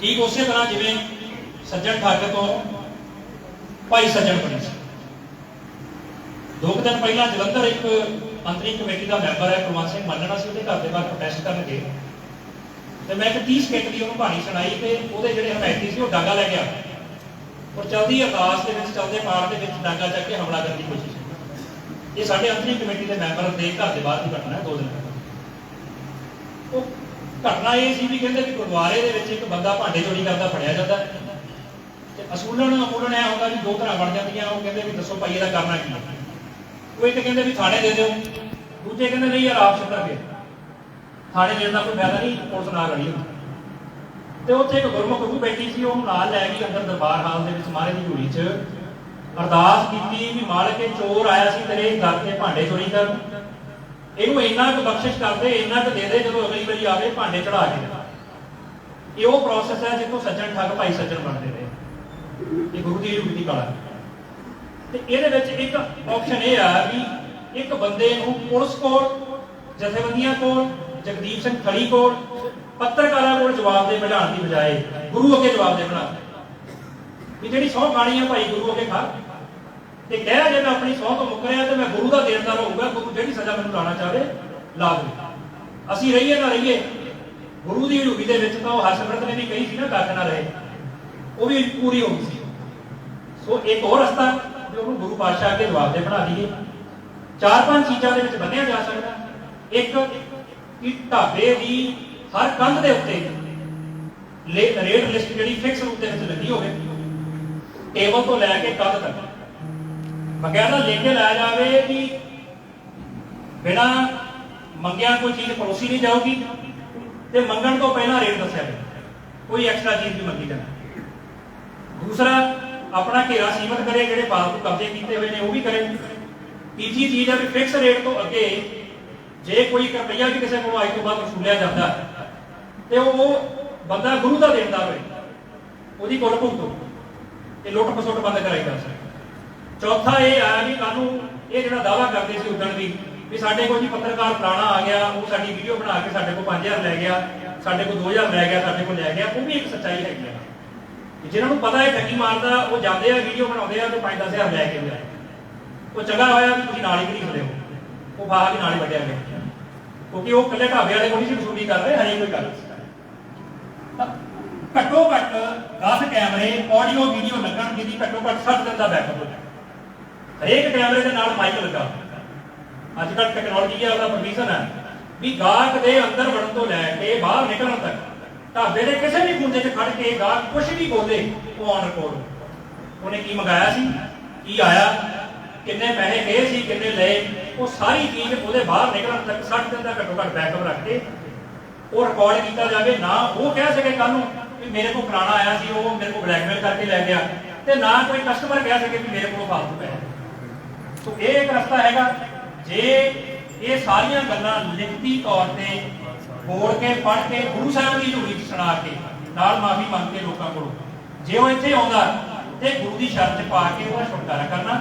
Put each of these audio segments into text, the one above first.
ਠੀਕ ਉਸੇ ਤਰ੍ਹਾਂ ਜਿਵੇਂ ਸੱਜਣ ਠੱਗ ਤੋਂ ਭਾਈ ਸੱਜਣ ਬਣੇ ਸੀ। ਦੋ ਦਿਨ ਪਹਿਲਾਂ ਜਲੰਧਰ ਇੱਕ ਅੰਤਰੀ ਕਮੇਟੀ ਦਾ ਮੈਂਬਰ ਹੈ, ਕੁਲਵੰਤ ਸਿੰਘ ਮੰਨਣਾ ਸੀ, ਉਹਦੇ ਘਰ ਦੇ ਬਾਹਰ ਪ੍ਰੋਟੈਸਟ ਕਰਨ ਗਏ। ਤੇ ਮੈਂ ਇੱਕ 30 ਸਕਿੰਟ ਦੀ ਉਹਨੂੰ ਕਹਾਣੀ ਸੁਣਾਈ ਤੇ ਉਹਦੇ ਜਿਹੜੇ ਹਮਾਇਤੀ ਸੀ, ਉਹ ਡਾਂਗਾ ਲੈ ਗਿਆ ਔਰ ਚਲਦੀ ਅਰਦਾਸ ਦੇ ਵਿੱਚ, ਚਲਦੇ ਪਾਠ ਦੇ ਵਿੱਚ ਡਾਂਗਾ ਚੱਕ ਕੇ ਹਮਲਾ ਕਰਨ ਦੀ ਕੋਸ਼ਿਸ਼ ਕੀਤੀ। ਇਹ ਸਾਡੇ ਅੰਤਰੀ ਕਮੇਟੀ ਦੇ ਮੈਂਬਰ ਦੇ ਘਰ ਦੇ ਬਾਹਰ ਦੀ ਘਟਨਾ ਹੈ, ਦੋ ਦਿਨ ਪਹਿਲਾਂ। ਉਹ ਘਟਨਾ ਇਹ ਸੀ ਵੀ ਕਹਿੰਦੇ ਵੀ ਗੁਰਦੁਆਰੇ ਦੇ ਵਿੱਚ ਇੱਕ ਬੰਦਾ ਭਾਂਡੇ ਚੋਰੀ ਕਰਦਾ, ਫੜਿਆ ਜਾਂਦਾ। ਤੇ ਅਸੂਲਣ ਅਮੂਲਣ ਇਹ ਹੁੰਦਾ ਵੀ ਦੋ ਤਰ੍ਹਾਂ ਬਣ ਜਾਂਦੀਆਂ, ਉਹ ਕਹਿੰਦੇ ਵੀ ਦੱਸੋ ਭਾਈ ਇਹਦਾ ਕਰਨਾ ਕੀ ਉਹ ਇੱਕ ਕਹਿੰਦੇ ਵੀ ਥਾਣੇ ਦੇ ਦਿਓ, ਦੂਜੇ ਕਹਿੰਦੇ ਨਹੀਂ ਯਾਰ ਆਪ ਛੱਡਾ ਕੇ ਥਾਣੇ ਦੇਣ ਦਾ ਕੋਈ ਫਾਇਦਾ ਨਹੀਂ, ਪੁਲਿਸ ਨਾਲ ਰਲੀ ਹੁੰਦੀ। ਤੇ ਉੱਥੇ ਇੱਕ ਗੁਰਮੁਖ ਗੁਰੂ ਬੈਠੀ ਸੀ ਉਹ ਨਾਲ ਲੈ ਗਈ ਅੰਦਰ ਦਰਬਾਰ ਹਾਲ ਦੇ ਵਿੱਚ ਮਾਰੇ ਦੀ ਹਜ਼ੂਰੀ 'ਚ। ਅਰਦਾਸ ਕੀਤੀ ਵੀ ਮਾਲਕੇ ਚੋਰ ਆਇਆ ਸੀ ਤੇਰੇ ਦਰ ਤੇ ਭਾਂਡੇ ਚੋਰੀ ਕਰਨ। ਇਹਨੂੰ ਇੰਨਾ ਕੁ ਬਖਸ਼ਿਸ਼ ਕਰਦੇ, ਇੰਨਾ ਕੁ ਦੇ ਦੇ ਜਦੋਂ ਅਗਲੀ ਵਾਰੀ ਆਵੇ, ਭਾਂਡੇ ਚੜਾ ਕੇ ਇਹ ਉਹ ਪ੍ਰੋਸੈਸ ਹੈ ਜਿੱਥੋਂ ਸੱਜਣ ਠੱਗ ਭਾਈ ਸੱਜਣ ਬਣਦੇ ਰਹੇ ਇਹ ਗੁਰੂ ਦੀ ਹਜ਼ੂਰੀ ਕਲਾ ਤੇ ਇਹਦੇ ਵਿੱਚ ਇੱਕ ਆਪਸ਼ਨ ਇਹ ਆ ਵੀ ਇੱਕ ਬੰਦੇ ਨੂੰ ਪੁਲਿਸ ਕੋਲ, ਜਥੇਬੰਦੀਆਂ ਕੋਲ, ਜਗਦੀਪ ਸਿੰਘ ਖੜੀ ਕੋਲ, ਪੱਤਰਕਾਰਾਂ ਕੋਲ ਜਵਾਬ ਦੇ ਬੁਝਾਉਣ ਦੀ ਬਜਾਏ ਗੁਰੂ ਅੱਗੇ ਜਵਾਬ ਦੇ ਬਣਾ ਵੀ ਜਿਹੜੀ ਸਹੁੰ ਖਾਣੀ ਆ ਭਾਈ ਗੁਰੂ ਅੱਗੇ ਖਾ ਤੇ ਕਹਿ ਜੇ ਮੈਂ ਆਪਣੀ ਸਹੁੰ ਤੋਂ ਮੁੱਕਰਿਆ ਤੇ ਮੈਂ ਗੁਰੂ ਦਾ ਦੇਣਦਾਰ ਹੋਊਗਾ ਗੁਰੂ ਜਿਹੜੀ ਸਜ਼ਾ ਮੈਨੂੰ ਲਾਣਾ ਚਾਹਵੇ, ਲਾ ਦੇ ਅਸੀਂ ਰਹੀਏ ਨਾ ਰਹੀਏ। ਗੁਰੂ ਦੀ ਹਜ਼ੂਰੀ ਦੇ ਵਿੱਚ ਤਾਂ ਉਹ ਹਰਸਿਮਰਤ ਨੇ ਵੀ ਕਹੀ ਸੀ ਨਾ ਕੱਖ ਨਾ ਰਹੇ। ਉਹ ਵੀ ਪੂਰੀ ਹੋ ਗਈ ਸੀ। ਸੋ ਇੱਕ ਹੋਰ ਰਸਤਾ ਜੋ ਉਹਨੂੰ ਗੁਰੂ ਪਾਤਸ਼ਾਹ ਅੱਗੇ ਜਵਾਬ ਦੇ ਬਣਾ ਦਈਏ। ਚਾਰ ਪੰਜ ਚੀਜ਼ਾਂ ਦੇ ਵਿੱਚ ਬੰਨਿਆ ਜਾ ਸਕਦਾ। ਇੱਕ, ਕਿ ਢਾਬੇ ਦੀ ਹਰ ਕੰਧ ਦੇ ਉੱਤੇ ਰੇਟ ਲਿਸਟ ਜਿਹੜੀ ਫਿਕਸ ਰੂਪ ਦੇ ਵਿੱਚ ਲੱਗੀ ਹੋਵੇ, ਟੇਬਲ ਤੋਂ ਲੈ ਕੇ ਕੰਧ ਤੱਕ। ਬਕਾਇਦਾ ਲਿਖ ਕੇ ਲਾਇਆ ਜਾਵੇ ਕਿ ਬਿਨਾ ਮੰਗਿਆ ਕੋਈ ਚੀਜ਼ ਪਰੋਸੀ ਨਹੀਂ ਜਾਊਗੀ ਤੇ ਮੰਗਣ ਤੋਂ ਪਹਿਲਾਂ ਰੇਟ ਦੱਸਿਆ ਜਾਵੇ ਕੋਈ ਐਕਸਟਰਾ ਚੀਜ਼ ਨਹੀਂ ਮੰਗੀ ਜਾਵੇ। ਦੂਸਰਾ ਆਪਣਾ ਘੇਰਾ ਸੀਮਤ ਕਰੇ ਜਿਹੜੇ ਪਾਲਤੂ ਕਬਜ਼ੇ ਕੀਤੇ ਹੋਏ ਨੇ ਉਹ ਵੀ ਕਰੇ। ਤੀਜੀ ਚੀਜ਼ ਹੈ ਵੀ ਫਿਕਸ ਰੇਟ ਤੋਂ ਅੱਗੇ ਜੇ ਕੋਈ ਰੁਪਈਆ ਵੀ ਕਿਸੇ ਕੋਲੋਂ ਅੱਜ ਤੋਂ ਬਾਅਦ ਵਸੂਲਿਆ ਜਾਂਦਾ ਹੈ, ਤੇ ਉਹ ਬੰਦਾ ਗੁਰੂ ਦਾ ਦੇਣਦਾਰ ਹੋਏ ਉਹਦੀ ਕੁੱਲ ਭੁਗਤੋ ਇਹ ਲੁੱਟ ਖਸੁੱਟ ਬੰਦ ਕਰਾਈ ਜਾ ਸਕਦੀ ਚੌਥਾ ਇਹ ਆਇਆ ਵੀ ਕਾਨੂੰ ਇਹ ਜਿਹੜਾ ਦਾਵਾ ਕਰਦੇ ਸੀ ਉਦਣ ਵੀ ਵੀ ਸਾਡੇ ਕੋਲ ਜੀ ਪੱਤਰਕਾਰ ਪੁਰਾਣਾ ਆ ਗਿਆ, ਉਹ ਸਾਡੀ ਵੀਡੀਓ ਬਣਾ ਕੇ ਸਾਡੇ ਕੋਲ 5000 ਲੈ ਗਿਆ, ਸਾਡੇ ਕੋਲ 2000 ਲੈ ਗਿਆ, ਸਾਡੇ ਕੋਲ ਲੈ ਗਿਆ, ਉਹ ਵੀ ਇੱਕ ਸੱਚਾਈ ਹੈਗੀ ਆ ਜਿਹਨਾਂ ਨੂੰ ਪਤਾ ਹੈ ਠੱਗੀ ਮਾਰਦਾ, ਉਹ ਜਾਂਦੇ ਆ ਵੀਡੀਓ ਬਣਾਉਂਦੇ ਆ, ਤੇ 5-10000 ਲੈ ਕੇ ਆਉਂਦੇ ਉਹ ਚੰਗਾ ਹੋਇਆ ਵੀ ਤੁਸੀਂ ਨਾਲ ਹੀ ਨਹੀਂ ਖਰੀਦ ਹੋ ਉਹ ਬਾਹਰ ਹੀ ਨਾਲ ਹੀ ਵੱਢਿਆ ਗਿਆ। ਕਿਉਂਕਿ ਉਹ ਇਕੱਲੇ ਢਾਬੇ ਵਾਲੇ ਕੋਈ ਨਹੀਂ ਸੀ ਵਸੂਲੀ ਕਰ ਰਹੇ ਹਰੇ ਕੋਈ ਗੱਲ ਤਾਂ ਘੱਟੋ ਘੱਟ 10 ਕੈਮਰੇ ਆਡੀਓ ਵੀਡੀਓ ਲੱਗਣ ਜਿਹਦੀ ਘੱਟੋ ਘੱਟ 60 ਦਿਨ ਦਾ ਬੈਕਅਪ ਹੋ ਜਾਏ। ਹਰੇਕ ਕੈਮਰੇ ਦੇ ਨਾਲ ਮਾਈਕ ਲੱਗਾ। ਅੱਜ ਕੱਲ੍ਹ ਟੈਕਨੋਲੋਜੀ ਹੈ ਉਹਦਾ ਪਰਮਿਸ਼ਨ ਹੈ ਵੀ ਗਾਹਕ ਦੇ ਅੰਦਰ ਵੜਨ ਤੋਂ ਲੈ ਕੇ ਬਾਹਰ ਨਿਕਲਣ ਤੱਕ, ਢਾਬੇ ਦੇ ਕਿਸੇ ਵੀ ਗੁੰਦੇ 'ਚ ਖੜ ਕੇ ਗਾਹਕ ਕੁਝ ਵੀ ਬੋਲੇ, ਉਹ ਔਨ ਰਿਕਾਰਡ ਉਹਨੇ ਕੀ ਮੰਗਾਇਆ ਸੀ? ਕੀ ਆਇਆ? ਕਿੰਨੇ ਪੈਸੇ ਗਏ ਸੀ, ਕਿੰਨੇ ਲਏ? ਉਹ ਸਾਰੀ ਚੀਜ਼ ਉਹਦੇ ਬਾਹਰ ਨਿਕਲਣ ਤੱਕ 60 ਦਿਨ ਦਾ ਘੱਟੋ ਘੱਟ ਬੈਕਅਪ ਰੱਖ ਕੇ ਉਹ ਰਿਕਾਰਡ ਕੀਤਾ ਜਾਵੇ। ਨਾ ਉਹ ਕਹਿ ਸਕੇ ਕੱਲ ਨੂੰ ਵੀ ਮੇਰੇ ਕੋਲ ਪੁਰਾਣਾ ਆਇਆ ਸੀ, ਉਹ ਮੇਰੇ ਕੋਲ ਬਲੈਕਮੇਲ ਕਰਕੇ ਲੈ ਗਿਆ। ਤੇ ਨਾ ਕੋਈ ਕਸਟਮਰ ਕਹਿ ਸਕੇ ਵੀ ਮੇਰੇ ਕੋਲ ਫਾਲਤੂ ਪੈਸੇ। ਸੋ ਇਹ ਇੱਕ ਰਸਤਾ ਹੈਗਾ, ਜੇ ਇਹ ਸਾਰੀਆਂ ਗੱਲਾਂ ਲਿਖਤੀ ਤੌਰ ਤੇ ਬੋਲ ਕੇ, ਪੜ੍ਹ ਕੇ, ਗੁਰੂ ਸਾਹਿਬ ਦੀ ਝੂੜੀ ਚ ਸੁਣਾ ਕੇ, ਨਾਲ ਮਾਫੀ ਮੰਗ ਕੇ ਲੋਕਾਂ ਕੋਲੋਂ, ਜੇ ਉਹ ਇੱਥੇ ਆਉਂਦਾ ਤੇ ਗੁਰੂ ਦੀ ਸ਼ਰਤ ਚ ਪਾ ਕੇ ਉਹਦਾ ਛੁਟਕਾਰਾ ਕਰਨਾ,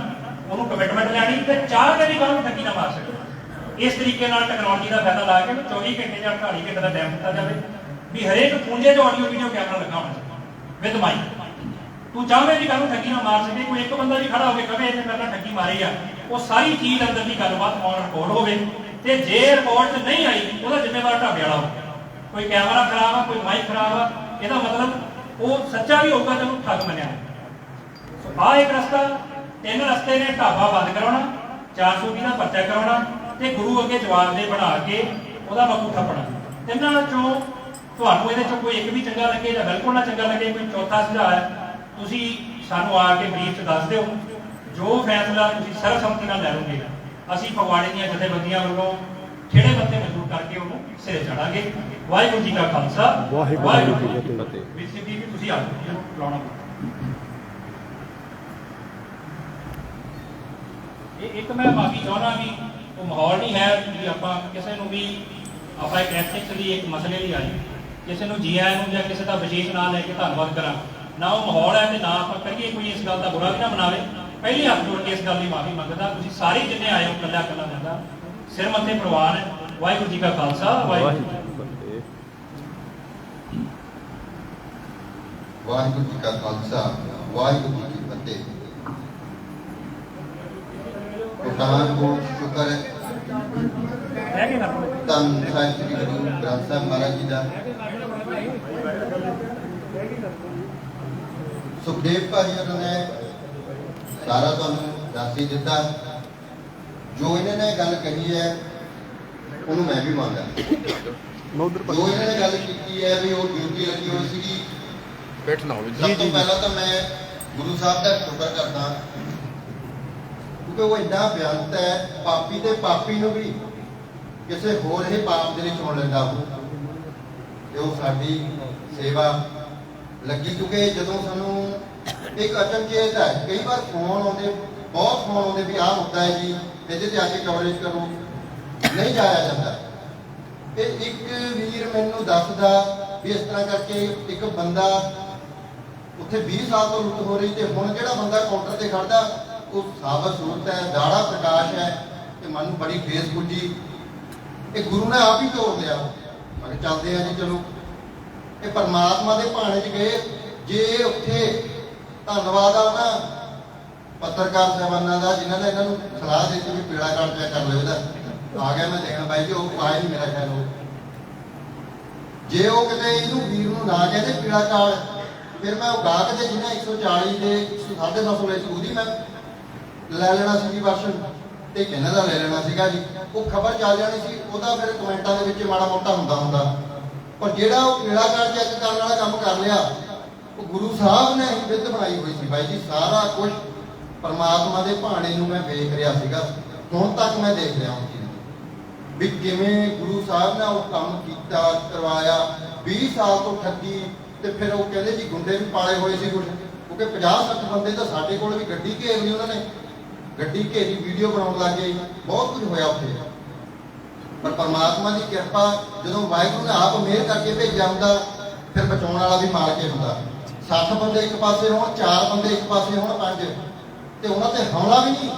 ਉਹਨੂੰ ਕਮਿਟਮੈਂਟ ਲੈਣੀ ਤੇ ਚਾਹ ਕੇ ਵੀ ਠੱਗੀ ਨਾ ਮਾਰ ਸਕਦਾ ਇਸ ਤਰੀਕੇ ਨਾਲ ਟੈਕਨੋਲੋਜੀ ਦਾ ਫਾਇਦਾ ਲਾ ਕੇ 24 ਘੰਟੇ ਜਾਂ 48 ਘੰਟੇ ਦਾ ਟਾਈਮ ਦਿੱਤਾ ਜਾਵੇ, ਵੀ ਹਰੇਕ ਪੂੰਜੇ 'ਚ ਆਡੀਓ ਵੀਡੀਓ ਕੈਮਰਾ ਲੱਗਾ ਹੋਣਾ ਚਾਹੀਦਾ ਵਿਦ ਮਾਈਕ ਤੂੰ ਚਾਹਵੇਂ ਵੀ ਕੱਲ ਨੂੰ ਠੱਗੀ ਨਾ ਮਾਰ ਸਕੇ ਕੋਈ ਇੱਕ ਬੰਦਾ ਵੀ ਖੜਾ ਹੋਵੇ, ਕਵੇ ਇਹਨੇ ਮੇਰੇ ਨਾਲ ਠੱਗੀ ਮਾਰੀ ਆ। ਉਹ ਸਾਰੀ ਚੀਜ਼ ਅੰਦਰ ਦੀ ਗੱਲਬਾਤ ਔਨ ਰਿਕਾਰਡ ਹੋਵੇ। ਤੇ ਜੇ ਰਿਕਾਰਡ 'ਚ ਨਹੀਂ ਆਈ, ਉਹਦਾ ਜ਼ਿੰਮੇਵਾਰ ਢਾਬੇ ਵਾਲਾ ਹੋਵੇ। ਕੋਈ ਕੈਮਰਾ ਖਰਾਬ ਆ, ਕੋਈ ਮਾਈਕ ਖਰਾਬ ਆ, ਇਹਦਾ ਮਤਲਬ ਉਹ ਸੱਚਾ ਵੀ ਹੋਊਗਾ ਤੈਨੂੰ ਠੱਗ ਮੰਨਿਆ। ਸੋ ਆ ਇੱਕ ਰਸਤਾ, ਤਿੰਨ ਰਸਤੇ ਨੇ ਢਾਬਾ ਬੰਦ ਕਰਾਉਣਾ 420 ਦਾ ਪਰਚਾ ਕਰਾਉਣਾ ਤੇ ਗੁਰੂ ਅੱਗੇ ਜਵਾਬ ਦੇ ਬਣਾ ਕੇ ਉਹਦਾ ਮੱਕੂ ਥੱਪਣਾ। ਤਿੰਨਾਂ ਚੋਂ ਤੁਹਾਨੂੰ ਇਹਦੇ ਚੋਂ ਕੋਈ ਇੱਕ ਵੀ ਚੰਗਾ ਲੱਗੇ ਜਾਂ ਬਿਲਕੁਲ ਨਾ ਚੰਗਾ ਲੱਗੇ, ਕੋਈ ਚੌਥਾ ਸੁਝਾਅ ਹੈ ਤੁਸੀਂ ਸਾਨੂੰ ਆ ਕੇ ਬਰੀਫ ਦੱਸ ਦਿਓ ਜੋ ਫੈਸਲਾ ਤੁਸੀਂ ਸਰਬਸੰਮਤੀ ਨਾਲ ਲੈ ਲਓਗੇ ਅਸੀਂ ਫਗਵਾੜੇ ਦੀਆਂ ਜਥੇਬੰਦੀਆਂ ਵੱਲੋਂ ਖੇੜੇ ਬੱਤੇ ਮਜ਼ਦੂਰ ਕਰਕੇ ਉਹਨੂੰ ਸਿਰੇ ਚੜਾਂਗੇ। ਵਾਹਿਗੁਰੂ ਜੀ ਕਾ ਖਾਲਸਾ ਵਾਹਿਗੁਰੂ ਜੀ ਕੀ ਫਤਿਹ। ਦੀ ਵੀ ਤੁਸੀਂ ਆ ਜਾਓ ਲਾਉਣਾ ਇਹ ਇੱਕ ਮੈਂ ਮਾਫੀ ਚਾਹਣਾ ਵੀ ਉਹ ਮਾਹੌਲ ਨਹੀਂ ਹੈ ਵੀ ਆਪਾਂ ਕਿਸੇ ਨੂੰ ਵੀ ਆਪਾਂ ਇੱਕ ਐਥਿਕਸ ਦੀ ਇੱਕ ਮਸਲੇ ਲਈ ਆਏ ਕਿਸੇ ਨੂੰ ਜੀ ਆਇਆਂ ਨੂੰ ਜਾਂ ਕਿਸੇ ਦਾ ਵਿਸ਼ੇਸ਼ ਨਾਂ ਲੈ ਕੇ ਧੰਨਵਾਦ ਕਰਾਂ। ਨਾ ਉਹ ਮਾਹੌਲ ਹੈ ਤੇ ਨਾ ਆਪਾਂ ਕਰੀਏ ਕੋਈ ਇਸ ਗੱਲ ਦਾ ਬੁਰਾ ਵੀ ਨਾ ਮਨਾਵੇ। ਪਹਿਲੀ ਹੱਥ ਜੋੜ ਕੇ ਇਸ ਗੱਲ ਦੀ ਮਾਫੀ ਮੰਗਦਾ। ਤੁਸੀਂ ਸਾਰੇ ਜਿੰਨੇ ਆਏ ਹੋ ਕੱਲਾ ਕੱਲਾ ਬੰਦਾ ਸਿਰ ਮੱਥੇ ਪ੍ਰਵਾਨ ਹੈ। ਵਾਹਿਗੁਰੂ ਜੀ ਕਾ ਖਾਲਸਾ ਵਾਹਿਗੁਰੂ ਜੀ। ਵਾਹਿਗੁਰੂ ਜੀ ਕੀ ਖਾਲਸਾ ਵਾਹਿਗੁਰੂ ਜੀ ਕੀ ਫਤਿਹ। ਪਠਾਨਕੋਟ ਸ਼ੁਕਰ ਹੈ। ਧੰਨ ਸਾਹਿਬ ਸ੍ਰੀ ਗੁਰੂ ਗ੍ਰੰਥ ਸਾਹਿਬ ਮਹਾਰਾਜ ਜੀ ਦਾ। ਸੁਖਦੇਵ ਭਾਈ ਉਹਨਾਂ ਨੇ ਸਾਰਾ ਤੁਹਾਨੂੰ ਦੱਸ ਹੀ ਦਿੱਤਾ। ਜੋ ਇਹਨਾਂ ਨੇ ਗੱਲ ਕਹੀ ਹੈ ਉਹਨੂੰ ਮੈਂ ਵੀ ਮੰਨਦਾ। ਮੈਂ ਉਧਰ ਜੋ ਇਹਨਾਂ ਨੇ ਗੱਲ ਕੀਤੀ ਹੈ ਵੀ ਉਹ ਡਿਊਟੀ ਲੱਗੀ ਹੋਈ ਸੀਗੀ ਬੈਠਣਾ ਹੋਵੇ ਸਭ ਤੋਂ ਪਹਿਲਾਂ ਤਾਂ ਮੈਂ ਗੁਰੂ ਸਾਹਿਬ ਦਾ ਸ਼ੁਕਰ ਕਰਦਾ ਕਿਉਂਕਿ ਉਹ ਇੰਨਾ ਬਿਆਨਤ ਹੈ ਪਾਪੀ ਤੇ ਪਾਪੀ ਨੂੰ ਵੀ ਕਿਸੇ ਹੋਰ ਹੀ ਪਾਪ ਦੇ ਵਿੱਚ ਚੁਣ ਲੈਂਦਾ ਉਹ ਤੇ ਉਹ ਸਾਡੀ ਸੇਵਾ ਲੱਗੀ ਕਿਉਂਕਿ ਜਦੋਂ ਸਾਨੂੰ ਇੱਕ ਅਚਨਚੇਤ ਹੈ, ਕਈ ਵਾਰ ਫੋਨ ਆਉਂਦੇ, ਬਹੁਤ ਫੋਨ ਆਉਂਦੇ ਵੀ ਆਹ ਮੁੱਦਾ ਹੈ ਜੀ, ਇਹਦੇ ਤੇ ਆ ਕੇ ਕਵਰੇਜ ਕਰੋ। ਨਹੀਂ ਜਾਇਆ ਜਾਂਦਾ। ਤੇ ਇੱਕ ਵੀਰ ਮੈਨੂੰ ਦੱਸਦਾ ਵੀ ਇਸ ਤਰ੍ਹਾਂ ਕਰਕੇ ਇੱਕ ਬੰਦਾ ਉੱਥੇ 20 ਸਾਲ ਤੋਂ ਲੁੱਟ ਹੋ ਰਹੀ ਤੇ ਹੁਣ ਜਿਹੜਾ ਬੰਦਾ ਕਾਊਂਟਰ ਤੇ ਖੜਦਾ, ਉਹ ਸਾਬਤ ਸੂਰਤ ਹੈ, ਦਾੜਾ ਪ੍ਰਕਾਸ਼ ਹੈ ਤੇ ਮਨ ਨੂੰ ਬੜੀ ਫੇਸ ਪੁੱਜੀ ਇਹ ਗੁਰੂ ਨੇ ਆਪ ਹੀ ਤੋੜ ਲਿਆ। ਮੈਂ ਕਿਹਾ ਚੱਲਦੇ ਆ ਜੀ, ਚਲੋ। ਇਹ ਪਰਮਾਤਮਾ ਦੇ ਭਾਣੇ 'ਚ ਗਏ। ਜੇ ਉੱਥੇ, ਧੰਨਵਾਦ ਆ ਨਾ ਪੱਤਰਕਾਰ ਸਾਹਿਬਾਨਾਂ ਦਾ, ਜਿਨ੍ਹਾਂ ਨੇ ਇਹਨਾਂ ਨੂੰ ਸਲਾਹ ਦਿੱਤੀ ਵੀ ਪੀੜਾ ਕਾਰਡ ਚੈੱਕ ਕਰ ਲਿਓ ਇਹਦਾ। ਆ ਗਿਆ ਮੈਂ ਦੇਖਣ ਬਾਈ ਜੀ, ਉਹ ਆਇਆ ਨਹੀਂ ਮੇਰਾ ਖਿਆਲ ਉਹ। ਜੇ ਉਹ ਕਿਤੇ ਇਹਨੂੰ ਵੀਰ ਨੂੰ ਨਾ ਕਹਿੰਦੇ ਪੀੜਾ ਕਾਲ, ਫਿਰ ਮੈਂ ਉਹ ਗਾਹਕ ਦੇ ਜਿਹਨਾਂ 140 ਦੇ 950 ਲਈ ਸੀ ਉਹਦੀ ਮੈਂ ਲੈ ਲੈਣਾ ਸੀ ਜੀ ਵਰਸ਼ਨ ਤੇ ਕਿਹਨਾਂ ਦਾ ਲੈ ਲੈਣਾ ਸੀਗਾ ਜੀ? ਉਹ ਖਬਰ ਚੱਲ ਜਾਣੀ ਸੀ, ਉਹਦਾ ਫਿਰ ਕਮੈਂਟਾਂ ਦੇ ਵਿੱਚ ਮਾੜਾ ਮੋਟਾ ਹੁੰਦਾ ਹੁੰਦਾ। ਪਰ ਜਿਹੜਾ ਉਹ ਪੀੜਾ ਚੈੱਕ ਕਰਨ ਵਾਲਾ ਕੰਮ ਕਰ ਲਿਆ, ਉਹ ਗੁਰੂ ਸਾਹਿਬ ਨੇ ਹੀ ਵਿਧ ਬਣਾਈ ਹੋਈ ਸੀ ਬਾਈ ਜੀ। ਸਾਰਾ ਕੁਝ ਪਰਮਾਤਮਾ ਦੇ ਭਾਣੇ ਨੂੰ ਮੈਂ ਵੇਖ ਰਿਹਾ ਸੀਗਾ। ਹੁਣ ਤੱਕ ਮੈਂ ਦੇਖ ਰਿਹਾ ਹਾਂ ਵੀ ਕਿਵੇਂ ਗੁਰੂ ਸਾਹਿਬ ਨੇ ਉਹ ਕੰਮ ਕੀਤਾ, ਕਰਵਾਇਆ। 20 ਸਾਲ ਤੋਂ ਠੱਗੀ ਤੇ ਫਿਰ ਉਹ ਕਹਿੰਦੇ ਜੀ ਗੁੰਡੇ ਵੀ ਪਾਲੇ ਹੋਏ ਸੀ ਕੁਝ ਕਿਉਂਕਿ 50 60 ਬੰਦੇ ਤਾਂ ਸਾਡੇ ਕੋਲ ਵੀ ਗੱਡੀ ਘੇਰਨੀ ਉਹਨਾਂ ਨੇ। ਗੱਡੀ ਘੇਰੀ, ਵੀਡੀਓ ਬਣਾਉਣ ਲੱਗੇ ਬਹੁਤ ਕੁਝ ਹੋਇਆ ਉੱਥੇ। ਪਰ ਪਰਮਾਤਮਾ ਦੀ ਕਿਰਪਾ ਜਦੋਂ ਵਾਹਿਗੁਰੂ ਨੇ ਆਪ ਮਿਹਰ ਕਰਕੇ ਭੇਜਿਆ ਹੁੰਦਾ, ਫਿਰ ਬਚਾਉਣ ਵਾਲਾ ਵੀ ਮਾਰ ਕੇ ਹੁੰਦਾ। 60 ਬੰਦੇ ਇੱਕ ਪਾਸੇ ਹੋਣ, ਚਾਰ ਬੰਦੇ ਇੱਕ ਪਾਸੇ ਹੋਣ, ਪੰਜ। ਤੇ ਉਹਨਾਂ ਤੇ ਹਮਲਾ ਵੀ ਨਹੀਂ,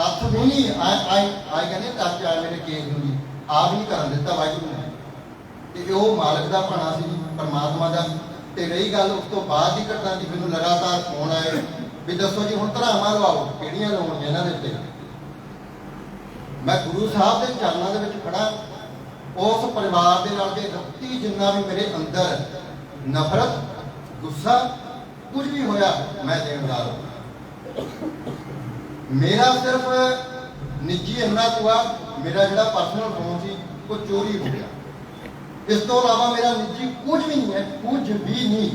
ਹੱਥ ਵੀ ਨਹੀਂ। ਆਏ ਆਏ ਆਏ ਕਹਿੰਦੇ ਟੱਚ ਆਏ ਮੇਰੇ ਕੇਸ ਹੁੰਦੀ ਆਪ ਨਹੀਂ ਕਰਨ ਦਿੱਤਾ ਵਾਹਿਗੁਰੂ ਨੇ। ਤੇ ਉਹ ਮਾਲਕ ਦਾ ਭਾਣਾ ਸੀ ਪਰਮਾਤਮਾ ਦਾ। ਤੇ ਰਹੀ ਗੱਲ ਉਸ ਤੋਂ ਬਾਅਦ ਦੀ ਘਟਨਾ ਦੀ, ਮੈਨੂੰ ਲਗਾਤਾਰ ਫੋਨ ਆਏ ਵੀ ਦੱਸੋ ਜੀ, ਹੁਣ ਧਰਾਵਾਂ ਲਵਾਓ, ਕਿਹੜੀਆਂ ਲਾਉਣੀਆਂ ਇਹਨਾਂ ਦੇ ਉੱਤੇ? ਮੈਂ ਗੁਰੂ ਸਾਹਿਬ ਦੇ ਚਰਨਾਂ ਦੇ ਵਿੱਚ ਖੜਾ, ਉਸ ਪਰਿਵਾਰ ਦੇ ਨਾਲ ਦੇ ਰੱਤੀ ਜਿੰਨਾ ਵੀ ਮੇਰੇ ਅੰਦਰ ਨਫ਼ਰਤ, ਗੁੱਸਾ, ਕੁਝ ਵੀ ਹੋਇਆ, ਮੈਂ ਦੇਣਦਾਰ ਹਾਂ। ਮੇਰਾ ਸਿਰਫ ਨਿੱਜੀ ਇੰਨਾ ਕੁਆ ਮੇਰਾ ਜਿਹੜਾ ਪਰਸਨਲ ਫੋਨ ਸੀ, ਉਹ ਚੋਰੀ ਹੋ ਗਿਆ। ਇਸ ਤੋਂ ਇਲਾਵਾ ਮੇਰਾ ਨਿੱਜੀ ਕੁਝ ਵੀ ਨਹੀਂ ਹੈ, ਕੁਝ ਵੀ ਨਹੀਂ।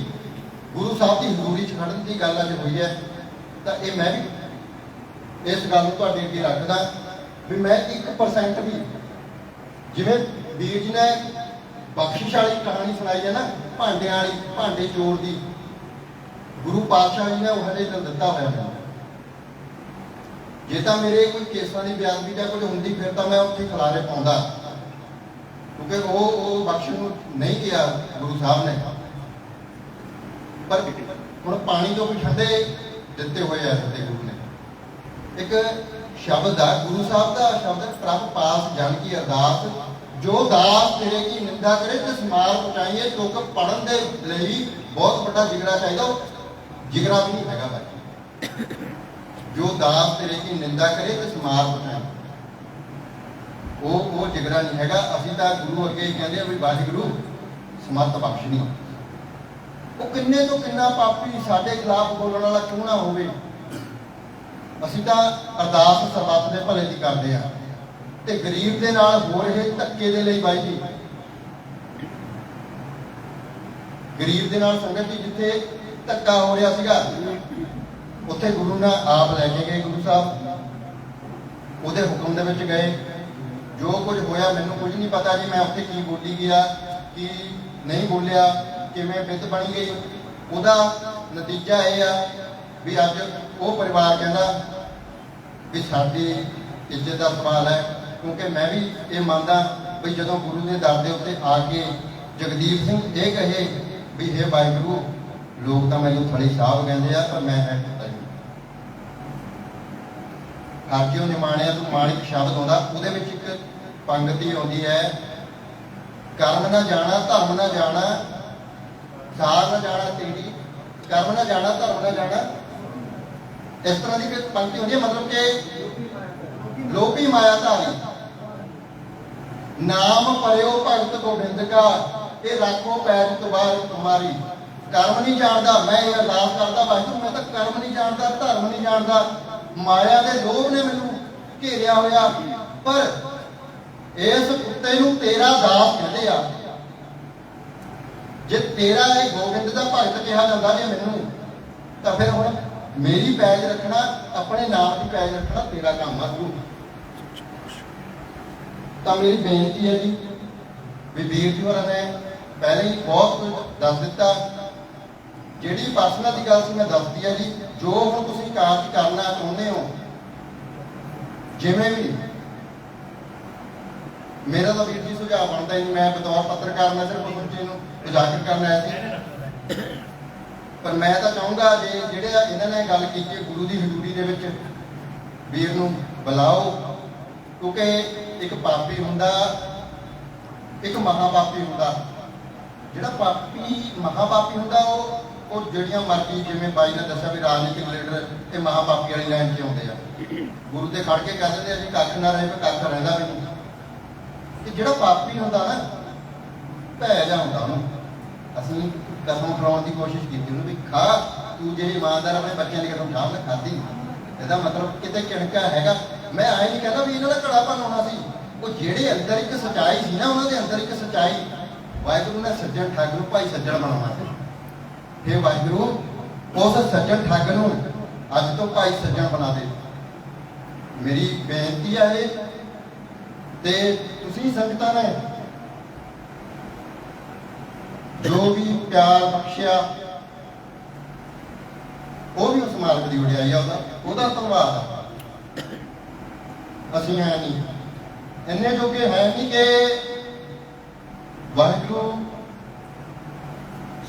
ਗੁਰੂ ਸਾਹਿਬ ਦੀ ਹਜ਼ੂਰੀ 'ਚ ਖੜਨ ਦੀ ਗੱਲ ਅੱਜ ਹੋਈ ਹੈ, ਤਾਂ ਇਹ ਮੈਂ ਵੀ ਇਸ ਗੱਲ ਨੂੰ ਤੁਹਾਡੇ ਅੱਗੇ ਰੱਖਦਾ। ਵੀ ਮੈਂ 1% ਵੀ ਜਿਵੇਂ ਵੀਰ ਜੀ ਨੇ ਬਖਸ਼ਿਸ਼ ਵਾਲੀ ਕਹਾਣੀ ਸੁਣਾਈ ਹੈ ਨਾ, ਭਾਂਡਿਆਂ ਵਾਲੀ, ਭਾਂਡੇ ਚੋਰ ਦੀ, ਗੁਰੂ ਪਾਤਸ਼ਾਹ ਜੀ ਨੇ ਉਹ ਹਲੇ ਦਿਨ ਦਿੱਤਾ ਹੋਇਆ ਹੈ। ਜੇ ਤਾਂ ਮੇਰੇ ਕੋਈ ਕੇਸਾਂ ਦੀ ਬਿਆਨਦੀ ਜਾਂ ਕੁਝ ਹੁੰਦੀ, ਫਿਰ ਤਾਂ ਮੈਂ ਉੱਥੇ ਖਲਾਰੇ ਪਾਉਂਦਾ। ਕਿਉਂਕਿ ਉਹ ਉਹ ਬਖਸ਼ ਨੂੰ ਨਹੀਂ ਗਿਆ ਗੁਰੂ ਸਾਹਿਬ ਨੇ। ਪਰ ਹੁਣ ਪਾਣੀ ਤੋਂ ਵੀ ਠੰਡੇ ਦਿੱਤੇ ਹੋਏ ਆ ਤੇ ਗੁਰੂ ਨੇ। ਇੱਕ ਸ਼ਬਦ ਆ ਗੁਰੂ ਸਾਹਿਬ ਦਾ ਸ਼ਬਦ ਪ੍ਰਭ ਪਾਸ ਜਨ ਕੀ ਅਰਦਾਸ। ਜੋ ਦਾਸ ਤੇਰੇ ਕੀ ਨਿੰਦਾ ਕਰੇ ਤੇ ਸਮਾਰ ਪਹੁੰਚਾਈਏ ਤੁਕ ਪੜਨ ਦੇ ਲਈ ਬਹੁਤ ਵੱਡਾ ਜਿਗਰਾ ਚਾਹੀਦਾ, ਉਹ ਜਿਗਰਾ ਵੀ ਨਹੀਂ ਹੈਗਾ ਬਾਈ ਜੋ ਦਾਸ ਤੇਰੇ ਕੀ ਨਿੰਦਾ ਕਰੇ ਤੇ ਸਮਾਰ ਪਹੁੰਚਾਏ ਉਹ ਉਹ ਜਿਗਰਾ ਨਹੀਂ ਹੈਗਾ। ਅਸੀਂ ਤਾਂ ਗੁਰੂ ਅੱਗੇ ਕਹਿੰਦੇ ਆ ਵੀ ਵਾਹਿਗੁਰੂ, ਸਮਰਥ ਬਖਸ਼ਣੀ ਉਹ ਕਿੰਨੇ ਤੋਂ ਕਿੰਨਾ ਪਾਪੀ ਸਾਡੇ ਖਿਲਾਫ ਬੋਲਣ ਵਾਲਾ ਕਿਉਂ ਨਾ ਹੋਵੇ? ਅਸੀਂ ਤਾਂ ਅਰਦਾਸ ਸਰਬੱਤ ਦੇ ਭਲੇ ਦੀ ਕਰਦੇ ਆ ਤੇ ਗਰੀਬ ਦੇ ਨਾਲ ਹੋ ਰਹੇ ਧੱਕੇ ਦੇ ਲਈ ਬਾਈ ਜੀ। ਗਰੀਬ ਦੇ ਨਾਲ ਸੰਗਤ ਜੀ ਜਿੱਥੇ ਧੱਕਾ ਹੋ ਰਿਹਾ ਸੀਗਾ, ਉੱਥੇ ਗੁਰੂ ਨਾਲ ਆਪ ਲੈ ਕੇ ਗਏ ਗੁਰੂ ਸਾਹਿਬ। ਉਹਦੇ ਹੁਕਮ ਦੇ ਵਿੱਚ ਗਏ। ਜੋ ਕੁਝ ਹੋਇਆ ਮੈਨੂੰ ਕੁਝ ਨਹੀਂ ਪਤਾ ਜੀ, ਮੈਂ ਉੱਥੇ ਕੀ ਬੋਲੀ ਗਿਆ, ਕੀ ਨਹੀਂ ਬੋਲਿਆ, ਕਿਵੇਂ ਬਿੱਤ ਬਣ ਗਈ। ਉਹਦਾ ਨਤੀਜਾ ਇਹ ਆ ਵੀ ਅੱਜ ਉਹ ਪਰਿਵਾਰ ਕਹਿੰਦਾ ਵੀ ਸਾਡੀ ਇੱਜ਼ਤ ਦਾ ਸਵਾਲ ਹੈ, ਕਿਉਂਕਿ ਮੈਂ ਵੀ ਇਹ ਮੰਨਦਾ ਵੀ ਜਦੋਂ ਗੁਰੂ ਦੇ ਦਰ ਦੇ ਉੱਤੇ ਆ ਕੇ ਜਗਦੀਪ ਸਿੰਘ ਇਹ ਕਹੇ ਵੀ ਇਹ ਵਾਹਿਗੁਰੂ, ਲੋਕ ਤਾਂ ਮੈਨੂੰ ਥੜੀ ਸਾਹਿਬ ਕਹਿੰਦੇ ਆ, ਪਰ ਮੈਂ ਹੈ ਪੁੱਤਰ ਨਿਮਾਣਿਆ ਤੋਂ ਮਾਣਿਕ ਸ਼ਬਦ ਆਉਂਦਾ, ਉਹਦੇ ਵਿੱਚ ਇੱਕ ਪੰਗਤੀ ਆਉਂਦੀ ਹੈ, ਕਰਮ ਨਾ ਜਾਣਾ, ਧਰਮ ਨਾ ਜਾਣਾ ਸਾਰ ਨਾ ਜਾਣਾ ਤੇਰੀ, ਕਰਮ ਨਾ ਜਾਣਾ, ਧਰਮ ਨਾ ਜਾਣਾ ਇਸ ਤਰ੍ਹਾਂ ਦੀ ਇੱਕ ਪੰਕਤੀ ਹੁੰਦੀ ਹੈ, ਮਤਲਬ ਕਿ ਲੋਭੀ ਮਾਇਆ ਧਾਰੀ ਨਾਮ ਪਰਿਓ ਭਗਤ ਗੋਬਿੰਦ ਕਾ ਇਹ ਰੱਖੋ ਪੈਰ ਤੁਬਾਰ ਤੁਮਾਰੀ ਕਰਮ ਨਹੀਂ ਜਾਣਦਾ, ਮੈਂ ਇਹ ਅਰਦਾਸ ਕਰਦਾ, ਵਾਹਿਗੁਰੂ, ਮੈਂ ਤਾਂ ਕਰਮ ਨਹੀਂ ਜਾਣਦਾ, ਧਰਮ ਨਹੀਂ ਜਾਣਦਾ। ਮਾਇਆ ਦੇ ਲੋਭ ਨੇ ਮੈਨੂੰ ਘੇਰਿਆ ਹੋਇਆ, ਪਰ ਇਸ ਕੁੱਤੇ ਨੂੰ ਤੇਰਾ ਦਾਸ ਕਹਿੰਦੇ ਆ। ਜੇ ਤੇਰਾ ਇਹ ਗੋਬਿੰਦ ਦਾ ਭਗਤ ਕਿਹਾ ਜਾਂਦਾ ਜੇ ਮੈਨੂੰ, ਤਾਂ ਫਿਰ ਹੁਣ ਮੇਰੀ ਪੈਜ ਰੱਖਣਾ, ਆਪਣੇ ਨਾਮ ਦੀ ਪੈਜ ਰੱਖਣਾ ਤੇਰਾ ਕੰਮ ਆ ਗੁਰੂ ਤਾਂ ਮੇਰੀ ਬੇਨਤੀ ਹੈ ਜੀ, ਵੀ ਵੀਰ ਜੀ ਹੋਰਾਂ ਨੇ ਪਹਿਲੇ ਹੀ ਬਹੁਤ ਕੁਝ ਦੱਸ ਦਿੱਤਾ। ਜਿਹੜੀ ਪਰਸਨਲ ਦੀ ਗੱਲ ਸੀ, ਮੈਂ ਦੱਸਦੀ ਹੈ ਜੀ, ਜੋ ਹੁਣ ਤੁਸੀਂ ਕਾਰਜ ਕਰਨਾ ਚਾਹੁੰਦੇ ਹੋ, ਜਿਵੇਂ ਵੀ। ਮੇਰਾ ਤਾਂ ਵੀਰ ਜੀ ਸੁਝਾਅ ਬਣਦਾ ਹੀ ਮੈਂ ਬਤੌਰ ਪੱਤਰਕਾਰ ਮੈਂ ਸਿਰਫ ਉਸ ਨੂੰ ਉਜਾਗਰ ਕਰਨ ਆਇਆ ਸੀ ਪਰ ਮੈਂ ਤਾਂ ਚਾਹੂੰਗਾ ਜੇ ਜਿਹੜੇ ਇਹਨਾਂ ਨੇ ਗੱਲ ਕੀਤੀ ਗੁਰੂ ਦੀ ਹਜ਼ੂਰੀ ਦੇ ਵਿੱਚ, ਵੀਰ ਨੂੰ ਬੁਲਾਓ, ਕਿਉਂਕਿ ਇੱਕ ਪਾਪੀ ਹੁੰਦਾ, ਇੱਕ ਮਹਾਪਾਪੀ ਹੁੰਦਾ। ਜਿਹੜਾ ਪਾਪੀ ਮਹਾਪਾਪੀ ਹੁੰਦਾ, ਉਹ ਉਹ ਜਿਹੜੀਆਂ ਮਰਜ਼ੀ ਜਿਵੇਂ ਬਾਈ ਨੇ ਦੱਸਿਆ ਵੀ ਰਾਜਨੀਤਿਕ ਲੀਡਰ ਇਹ ਮਹਾਪਾਪੀ ਵਾਲੀ ਲਾਈਨ 'ਚ ਆਉਂਦੇ ਆ। ਗੁਰੂ ਤੇ ਖੜ ਕੇ ਕਹਿ ਦਿੰਦੇ ਅਸੀਂ ਕੱਖ ਨਾ ਰਹੇ ਕੱਖ ਰਹਿੰਦਾ ਵੀ ਤੇ ਜਿਹੜਾ ਪਾਪੀ ਹੁੰਦਾ ਨਾ ਭੈ ਜਾ ਹੁੰਦਾ ਉਹਨੂੰ। ਅਸੀਂ ਕਸਮ ਖਾਣ ਦੀ ਕੋਸ਼ਿਸ਼ ਕੀਤੀ, ਉਹਨੂੰ ਵੀ ਖਾ, ਤੂੰ ਜੇ ਇਮਾਨਦਾਰ ਆਪਣੇ ਬੱਚਿਆਂ ਦੀ ਕਸਮ ਖਾ, ਮੈਂ ਇਹਦਾ ਮਤਲਬ ਕਿਤੇ ਕਿਣਕਾ ਹੈਗਾ। ਮੈਂ ਆਏ ਨਹੀਂ ਕਹਿੰਦਾ ਵੀ ਇਹਨਾਂ ਦਾ ਘੜਾ ਭੰਨ ਸੀ। ਉਹ ਜਿਹੜੇ ਅੰਦਰ ਇੱਕ ਸਚਾਈ ਸੀ ਨਾ, ਉਹਨਾਂ ਦੇ ਅੰਦਰ ਇੱਕ ਸਚਾਈ। ਵਾਹਿਗੁਰੂ ਨੇ ਸੱਜਣ ਠੱਗ ਨੂੰ ਭਾਈ ਸੱਜਣ ਬਣਾਉਣਾ ਸੀ। ਇਹ ਵਾਹਿਗੁਰੂ ਉਸ ਸੱਜਣ ਠੱਗ ਨੂੰ ਅੱਜ ਤੋਂ ਭਾਈ ਸੱਜਣ ਬਣਾ ਦੇ। ਮੇਰੀ ਬੇਨਤੀ ਹੈ ਇਹ। ਤੇ ਤੁਸੀਂ ਸੰਗਤਾਂ ਨੇ ਜੋ ਵੀ ਪਿਆਰ ਬਖਸ਼ਿਆ, ਉਹ ਵੀ ਉਸ ਮਾਲਕ ਦੀ ਵਡਿਆਈ ਆ ਉਹਦਾ ਉਹਦਾ ਧੰਨਵਾਦ ਆ। ਅਸੀਂ ਹੈ ਨਹੀਂ। ਇੰਨੇ ਜੋਗੇ ਹੈ ਨਹੀਂ ਕਿ ਵਾਹਿਗੁਰੂ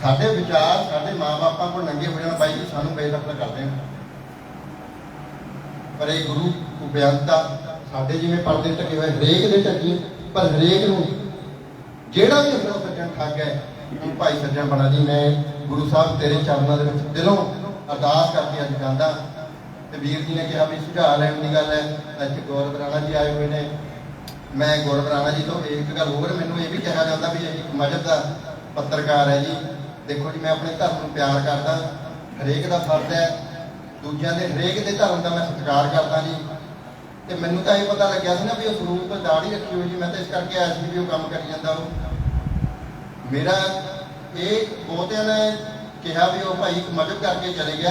ਸਾਡੇ ਵਿਚਾਰ, ਸਾਡੇ ਮਾਪੇ ਕੋਲ ਨੰਗੇ ਹੋ ਜਾਣ, ਬਾਈ ਜੀ ਸਾਨੂੰ ਬੇਦਖਲ ਕਰਦੇ ਨੇ ਪਰ ਇਹ ਗੁਰੂ ਉਪਯੰਤਾ ਸਾਡੇ ਜਿਵੇਂ ਪਰਦੇ ਟਕੇ ਹੋਏ, ਹਰੇਕ ਦੇ ਟਕੀ ਪਰ ਹਰੇਕ ਨੂੰ ਜਿਹੜਾ ਵੀ ਅੰਦਰੋਂ ਸੱਜਣ ਠੱਗ ਹੈ। ਉਹ ਭਾਈ ਸੱਜਣ ਬਣਾ ਦੀ ਮੈਂ ਗੁਰੂ ਸਾਹਿਬ ਤੇਰੇ ਚਰਨਾਂ ਦੇ ਵਿੱਚ ਦਿਲੋਂ ਅਰਦਾਸ ਕਰਕੇ ਅੱਜ ਜਾਂਦਾ ਤੇ ਵੀਰ ਜੀ ਨੇ ਕਿਹਾ ਵੀ ਸੁਝਾਅ ਲੈਣ ਦੀ ਗੱਲ ਹੈ ਇੱਥੇ ਗੌਰਵ ਰਾਣਾ ਜੀ ਆਏ ਹੋਏ ਨੇ। ਮੈਂ ਗੌਰਵ ਰਾਣਾ ਜੀ ਤੋਂ ਇੱਕ ਗੱਲ ਹੋਰ ਮੈਨੂੰ ਇਹ ਵੀ ਕਿਹਾ ਜਾਂਦਾ ਵੀ ਇਹ ਇੱਕ ਮਜਬ ਦਾ ਪੱਤਰਕਾਰ ਹੈ ਜੀ। ਦੇਖੋ ਜੀ, ਮੈਂ ਆਪਣੇ ਧਰਮ ਨੂੰ ਪਿਆਰ ਕਰਦਾ, ਹਰੇਕ ਦਾ ਫਰਜ਼ ਹੈ। ਦੂਜਿਆਂ ਦੇ ਹਰੇਕ ਦੇ ਧਰਮ ਦਾ ਮੈਂ ਸਤਿਕਾਰ ਕਰਦਾ ਜੀ। ਤੇ ਮੈਨੂੰ ਤਾਂ ਇਹ ਪਤਾ ਲੱਗਿਆ ਸੀ ਨਾ ਵੀ ਉਹ ਸਰੂਪ ਦਾੜੀ ਰੱਖੀ ਹੋਈ ਜੀ ਮੈਂ ਤਾਂ ਇਸ ਕਰਕੇ ਆਇਆ ਸੀ ਵੀ ਉਹ ਕੰਮ ਕਰੀ ਜਾਂਦਾ ਉਹ। ਮੇਰਾ ਇਹ ਬਹੁਤਿਆਂ ਨੇ ਕਿਹਾ ਵੀ ਉਹ ਭਾਈ ਇੱਕ ਮਜਬ ਕਰਕੇ ਚਲੇ ਗਿਆ।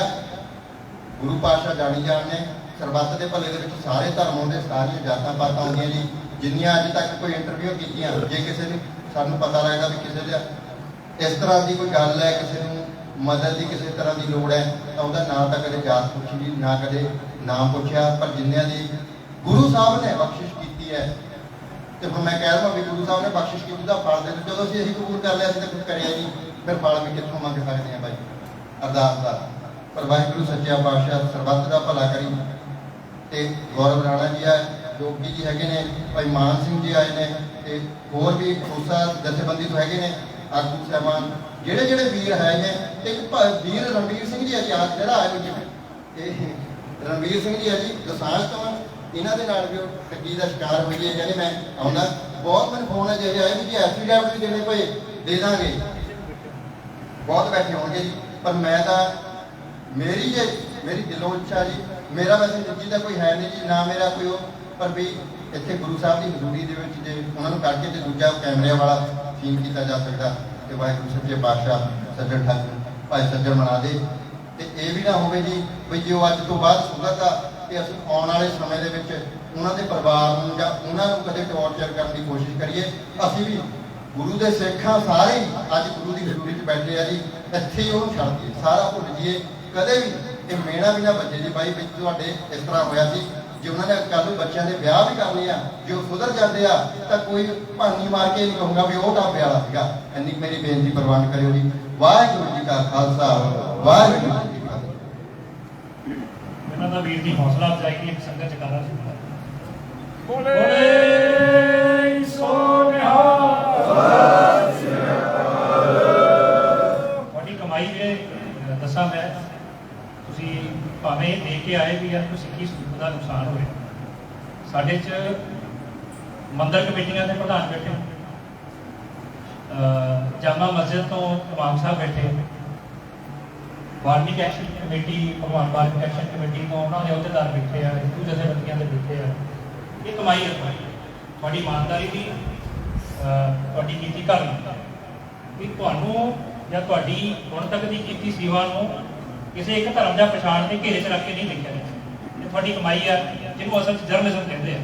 ਗੁਰੂ ਪਾਤਸ਼ਾਹ ਜਾਣੀ ਜਾਣ ਨੇ। ਸਰਬੱਤ ਦੇ ਭਲੇ ਦੇ ਵਿੱਚ ਸਾਰੇ ਧਰਮਾਂ ਦੇ ਸਾਰੀਆਂ ਜਾਤਾਂ ਪਾਤਾਂ ਆਉਂਦੀਆਂ ਜੀ। ਜਿੰਨੀਆਂ ਅੱਜ ਤੱਕ ਕੋਈ ਇੰਟਰਵਿਊ ਕੀਤੀਆਂ, ਜੇ ਕਿਸੇ ਨੂੰ ਸਾਨੂੰ ਪਤਾ ਲੱਗਦਾ ਵੀ ਕਿਸੇ ਦਾ ਇਸ ਤਰ੍ਹਾਂ ਦੀ ਕੋਈ ਗੱਲ ਹੈ, ਕਿਸੇ ਨੂੰ ਮਦਦ ਦੀ ਕਿਸੇ ਤਰ੍ਹਾਂ ਦੀ ਲੋੜ ਹੈ, ਤਾਂ ਉਹਦਾ ਨਾਂ ਤਾਂ ਕਦੇ ਜਾਤ ਪੁੱਛੀ ਨਹੀਂ ਨਾ ਕਦੇ ਨਾਮ ਪੁੱਛਿਆ। ਪਰ ਜਿੰਨਿਆਂ ਦੀ ਗੁਰੂ ਸਾਹਿਬ ਨੇ ਬਖਸ਼ਿਸ਼ ਕੀਤੀ ਹੈ ਤੇ ਹੁਣ ਮੈਂ ਕਹਿ ਰਿਹਾ ਵੀ ਗੁਰੂ ਸਾਹਿਬ ਨੇ ਬਖਸ਼ਿਸ਼ ਕੀਤੀ ਦਾ ਫਲ ਦੇ ਦਿੱਤਾ। ਜਦੋਂ ਅਸੀਂ ਇਹੀ ਕਬੂਲ ਕਰ ਲਿਆ ਸੀ ਤਾਂ ਕੁਝ ਕਰਿਆ ਨਹੀਂ। ਫਿਰ ਫਲ ਵੀ ਕਿੱਥੋਂ ਮੰਗ ਸਕਦੇ ਆ ਭਾਈ ਅਰਦਾਸ ਦਾ। ਪਰ ਵਾਹਿਗੁਰੂ ਸੱਚਾ ਪਾਤਸ਼ਾਹ ਸਰਬੱਤ ਦਾ ਭਲਾ ਕਰੀ। ਤੇ ਗੌਰਵ ਰਾਣਾ ਜੀ ਆ, ਜੋਗੀ ਜੀ ਹੈਗੇ ਨੇ, ਭਾਈ ਮਾਨ ਸਿੰਘ ਜੀ ਆਏ ਨੇ, ਤੇ ਹੋਰ ਵੀ ਖੋਸਾ ਜਥੇਬੰਦੀ ਤੋਂ ਹੈਗੇ ਨੇ, ਆਗੂ ਸਹਿਬਾਨ। ਜਿਹੜੇ ਜਿਹੜੇ ਵੀਰ ਹੈ ਨੇ, ਤੇ ਇੱਕ ਵੀਰ ਰਣਵੀਰ ਸਿੰਘ ਜੀ ਆਜ਼ਾਦ ਜਿਹੜਾ ਆਇਆ ਜੀ ਇਹ ਰਣਵੀਰ ਸਿੰਘ ਜੀ ਆ ਜੀ ਦਸਾਂਝ ਤੋਂ ਇਹਨਾਂ ਦੇ ਨਾਲ ਵੀ ਉਹ ਠੱਗੀ ਦਾ ਸ਼ਿਕਾਰ ਹੋਈ ਕਹਿੰਦੇ ਮੈਂ ਆਉਂਦਾ। ਬਹੁਤ ਮੈਨੂੰ ਫੋਨ ਹੈ ਜਿਹੜੇ ਆਏ ਵੀ ਜੀ ਐਫੀਡੈਵਿਟ ਵੀ ਦੇਣੇ ਪਏ ਦੇ ਦਾਂਗੇ। ਬਹੁਤ ਬੈਠੇ ਹੋਣਗੇ ਜੀ। ਪਰ ਮੈਂ ਤਾਂ, ਮੇਰੀ ਜੇ, ਮੇਰੀ ਦਿਲੋਂ ਇੱਛਾ ਜੀ, ਮੇਰਾ ਵੈਸੇ ਨਿੱਜੀ ਦਾ ਕੋਈ ਹੈ ਨਹੀਂ ਜੀ, ਨਾ ਮੇਰਾ ਕੋਈ ਉਹ। ਪਰ ਵੀ ਇੱਥੇ ਗੁਰੂ ਸਾਹਿਬ ਦੀ ਹਜ਼ੂਰੀ ਦੇ ਵਿੱਚ ਜੇ ਉਹਨਾਂ ਨੂੰ ਕਰਕੇ ਤੇ ਦੂਜਾ ਕੈਮਰੇ ਵਾਲਾ ਸੀਨ ਕੀਤਾ ਜਾ ਸਕਦਾ, ਤੇ ਵਾਹਿਗੁਰੂ ਸੱਚੇ ਪਾਤਸ਼ਾਹ ਸੱਜਣ ਠਾਕੁਰ ਭਾਈ ਸੱਜਣ ਮਨਾ ਦੇ। ਤੇ ਇਹ ਵੀ ਨਾ ਹੋਵੇ ਜੀ ਵੀ ਜੋ ਅੱਜ ਤੋਂ ਬਾਅਦ ਸੁਗਤ ਆ ਤੇ ਅਸੀਂ ਆਉਣ ਵਾਲੇ ਸਮੇਂ ਦੇ ਵਿੱਚ ਉਹਨਾਂ ਦੇ ਪਰਿਵਾਰ ਨੂੰ ਜਾਂ ਉਹਨਾਂ ਨੂੰ ਕਦੇ ਟੌਰਚਰ ਕਰਨ ਦੀ ਕੋਸ਼ਿਸ਼ ਕਰੀਏ। ਅਸੀਂ ਵੀ ਗੁਰੂ ਦੇ ਸਿੱਖਾਂ ਸਾਰੇ ਅੱਜ ਗੁਰੂ ਦੀ ਹਜ਼ੂਰੀ 'ਚ ਬੈਠੇ ਆ ਜੀ। ਇੱਥੇ ਹੀ ਉਹਨੂੰ ਛੱਡ ਦਈਏ, ਸਾਰਾ ਭੁੱਲ ਜਾਈਏ। ਕਦੇ ਵੀ ਇਹ ਮੇਣਾ ਵੀ ਨਾ ਵੱਜੇ ਜੀ ਬਾਈ ਵਿੱਚ ਤੁਹਾਡੇ ਇਸ ਤਰ੍ਹਾਂ ਹੋਇਆ ਸੀ, ਜੇ ਉਹਨਾਂ ਨੇ ਕੱਲ ਨੂੰ ਬੱਚਿਆਂ ਦੇ ਵਿਆਹ ਵੀ ਕਰਨੇ ਆ, ਜੇ ਉਹ ਸੁਧਰ ਜਾਂਦੇ ਆ, ਤਾਂ ਕੋਈ ਭਾਨੀ ਮਾਰ ਕੇ ਨਹੀਂ ਕਹੂੰਗਾ ਵੀ ਉਹ ਢਾਬੇ ਵਾਲਾ ਸੀਗਾ। ਇੰਨੀ ਮੇਰੀ ਬੇਨਤੀ ਪ੍ਰਵਾਨ ਕਰਿਓ ਜੀ। ਵਾਹਿਗੁਰੂ ਜੀ ਕਾ ਖਾਲਸਾ, ਵਾਹਿਗੁਰੂ ਜੀ ਇਹਨਾਂ ਦਾ ਵੀਰ ਦੀ ਹੌਸਲਾ ਅਫਜ਼ਾਈ ਦੀ ਇੱਕ ਸੰਗਤ ਜਕਾਰਾ ਸੁਣਾ ਬੋਲੇ ਸੋ ਨਿਹਾਲ ਤੁਹਾਡੀ ਕਮਾਈ ਵੀਰੇ ਅਹ, ਦੱਸਿਆ ਦੱਸਾਂ ਮੈਂ ਤੁਸੀਂ ਭਾਵੇਂ ਦੇ ਕੇ ਆਏ ਵੀ ਯਾਰ ਕੋਈ ਸਿੱਖੀ ਸਰੂਪ ਦਾ ਨੁਕਸਾਨ ਹੋਵੇ ਸਾਡੇ 'ਚ ਮੰਦਰ ਕਮੇਟੀਆਂ ਦੇ ਪ੍ਰਧਾਨ ਬੈਠੇ ਜਾਮਾ ਮਸਜਿਦ ਤੋਂ ਇਮਾਮ ਸਾਹਿਬ ਬੈਠੇ ਵਾਰਨਿਕ ਐਕਸ਼ਨ ਕਮੇਟੀ, ਭਗਵਾਨ ਵਾਰਨਿਕ ਐਕਸ਼ਨ ਕਮੇਟੀ ਤੋਂ ਉਹਨਾਂ ਦੇ ਅਹੁਦੇਦਾਰ ਬੈਠੇ ਆ, ਹਿੰਦੂ ਜਥੇਬੰਦੀਆਂ ਦੇ ਬੈਠੇ ਆ। ਇਹ ਕਮਾਈ ਹੈ ਤੁਹਾਡੀ। ਇਮਾਨਦਾਰੀ ਦੀ ਤੁਹਾਡੀ ਕੀਤੀ ਕਰਮ ਕਿ ਤੁਹਾਨੂੰ ਜਾਂ ਤੁਹਾਡੀ ਹੁਣ ਤੱਕ ਦੀ ਕੀਤੀ ਸੇਵਾ ਨੂੰ ਕਿਸੇ ਇੱਕ ਧਰਮ ਜਾਂ ਪਛਾਣ ਦੇ ਘੇਰੇ 'ਚ ਰੱਖ ਕੇ ਨਹੀਂ ਦੇਖਿਆ ਇਹ ਤੁਹਾਡੀ ਕਮਾਈ ਆ, ਜਿਹਨੂੰ ਅਸਲ 'ਚ ਜਰਨਲਿਜ਼ਮ ਕਹਿੰਦੇ ਆ।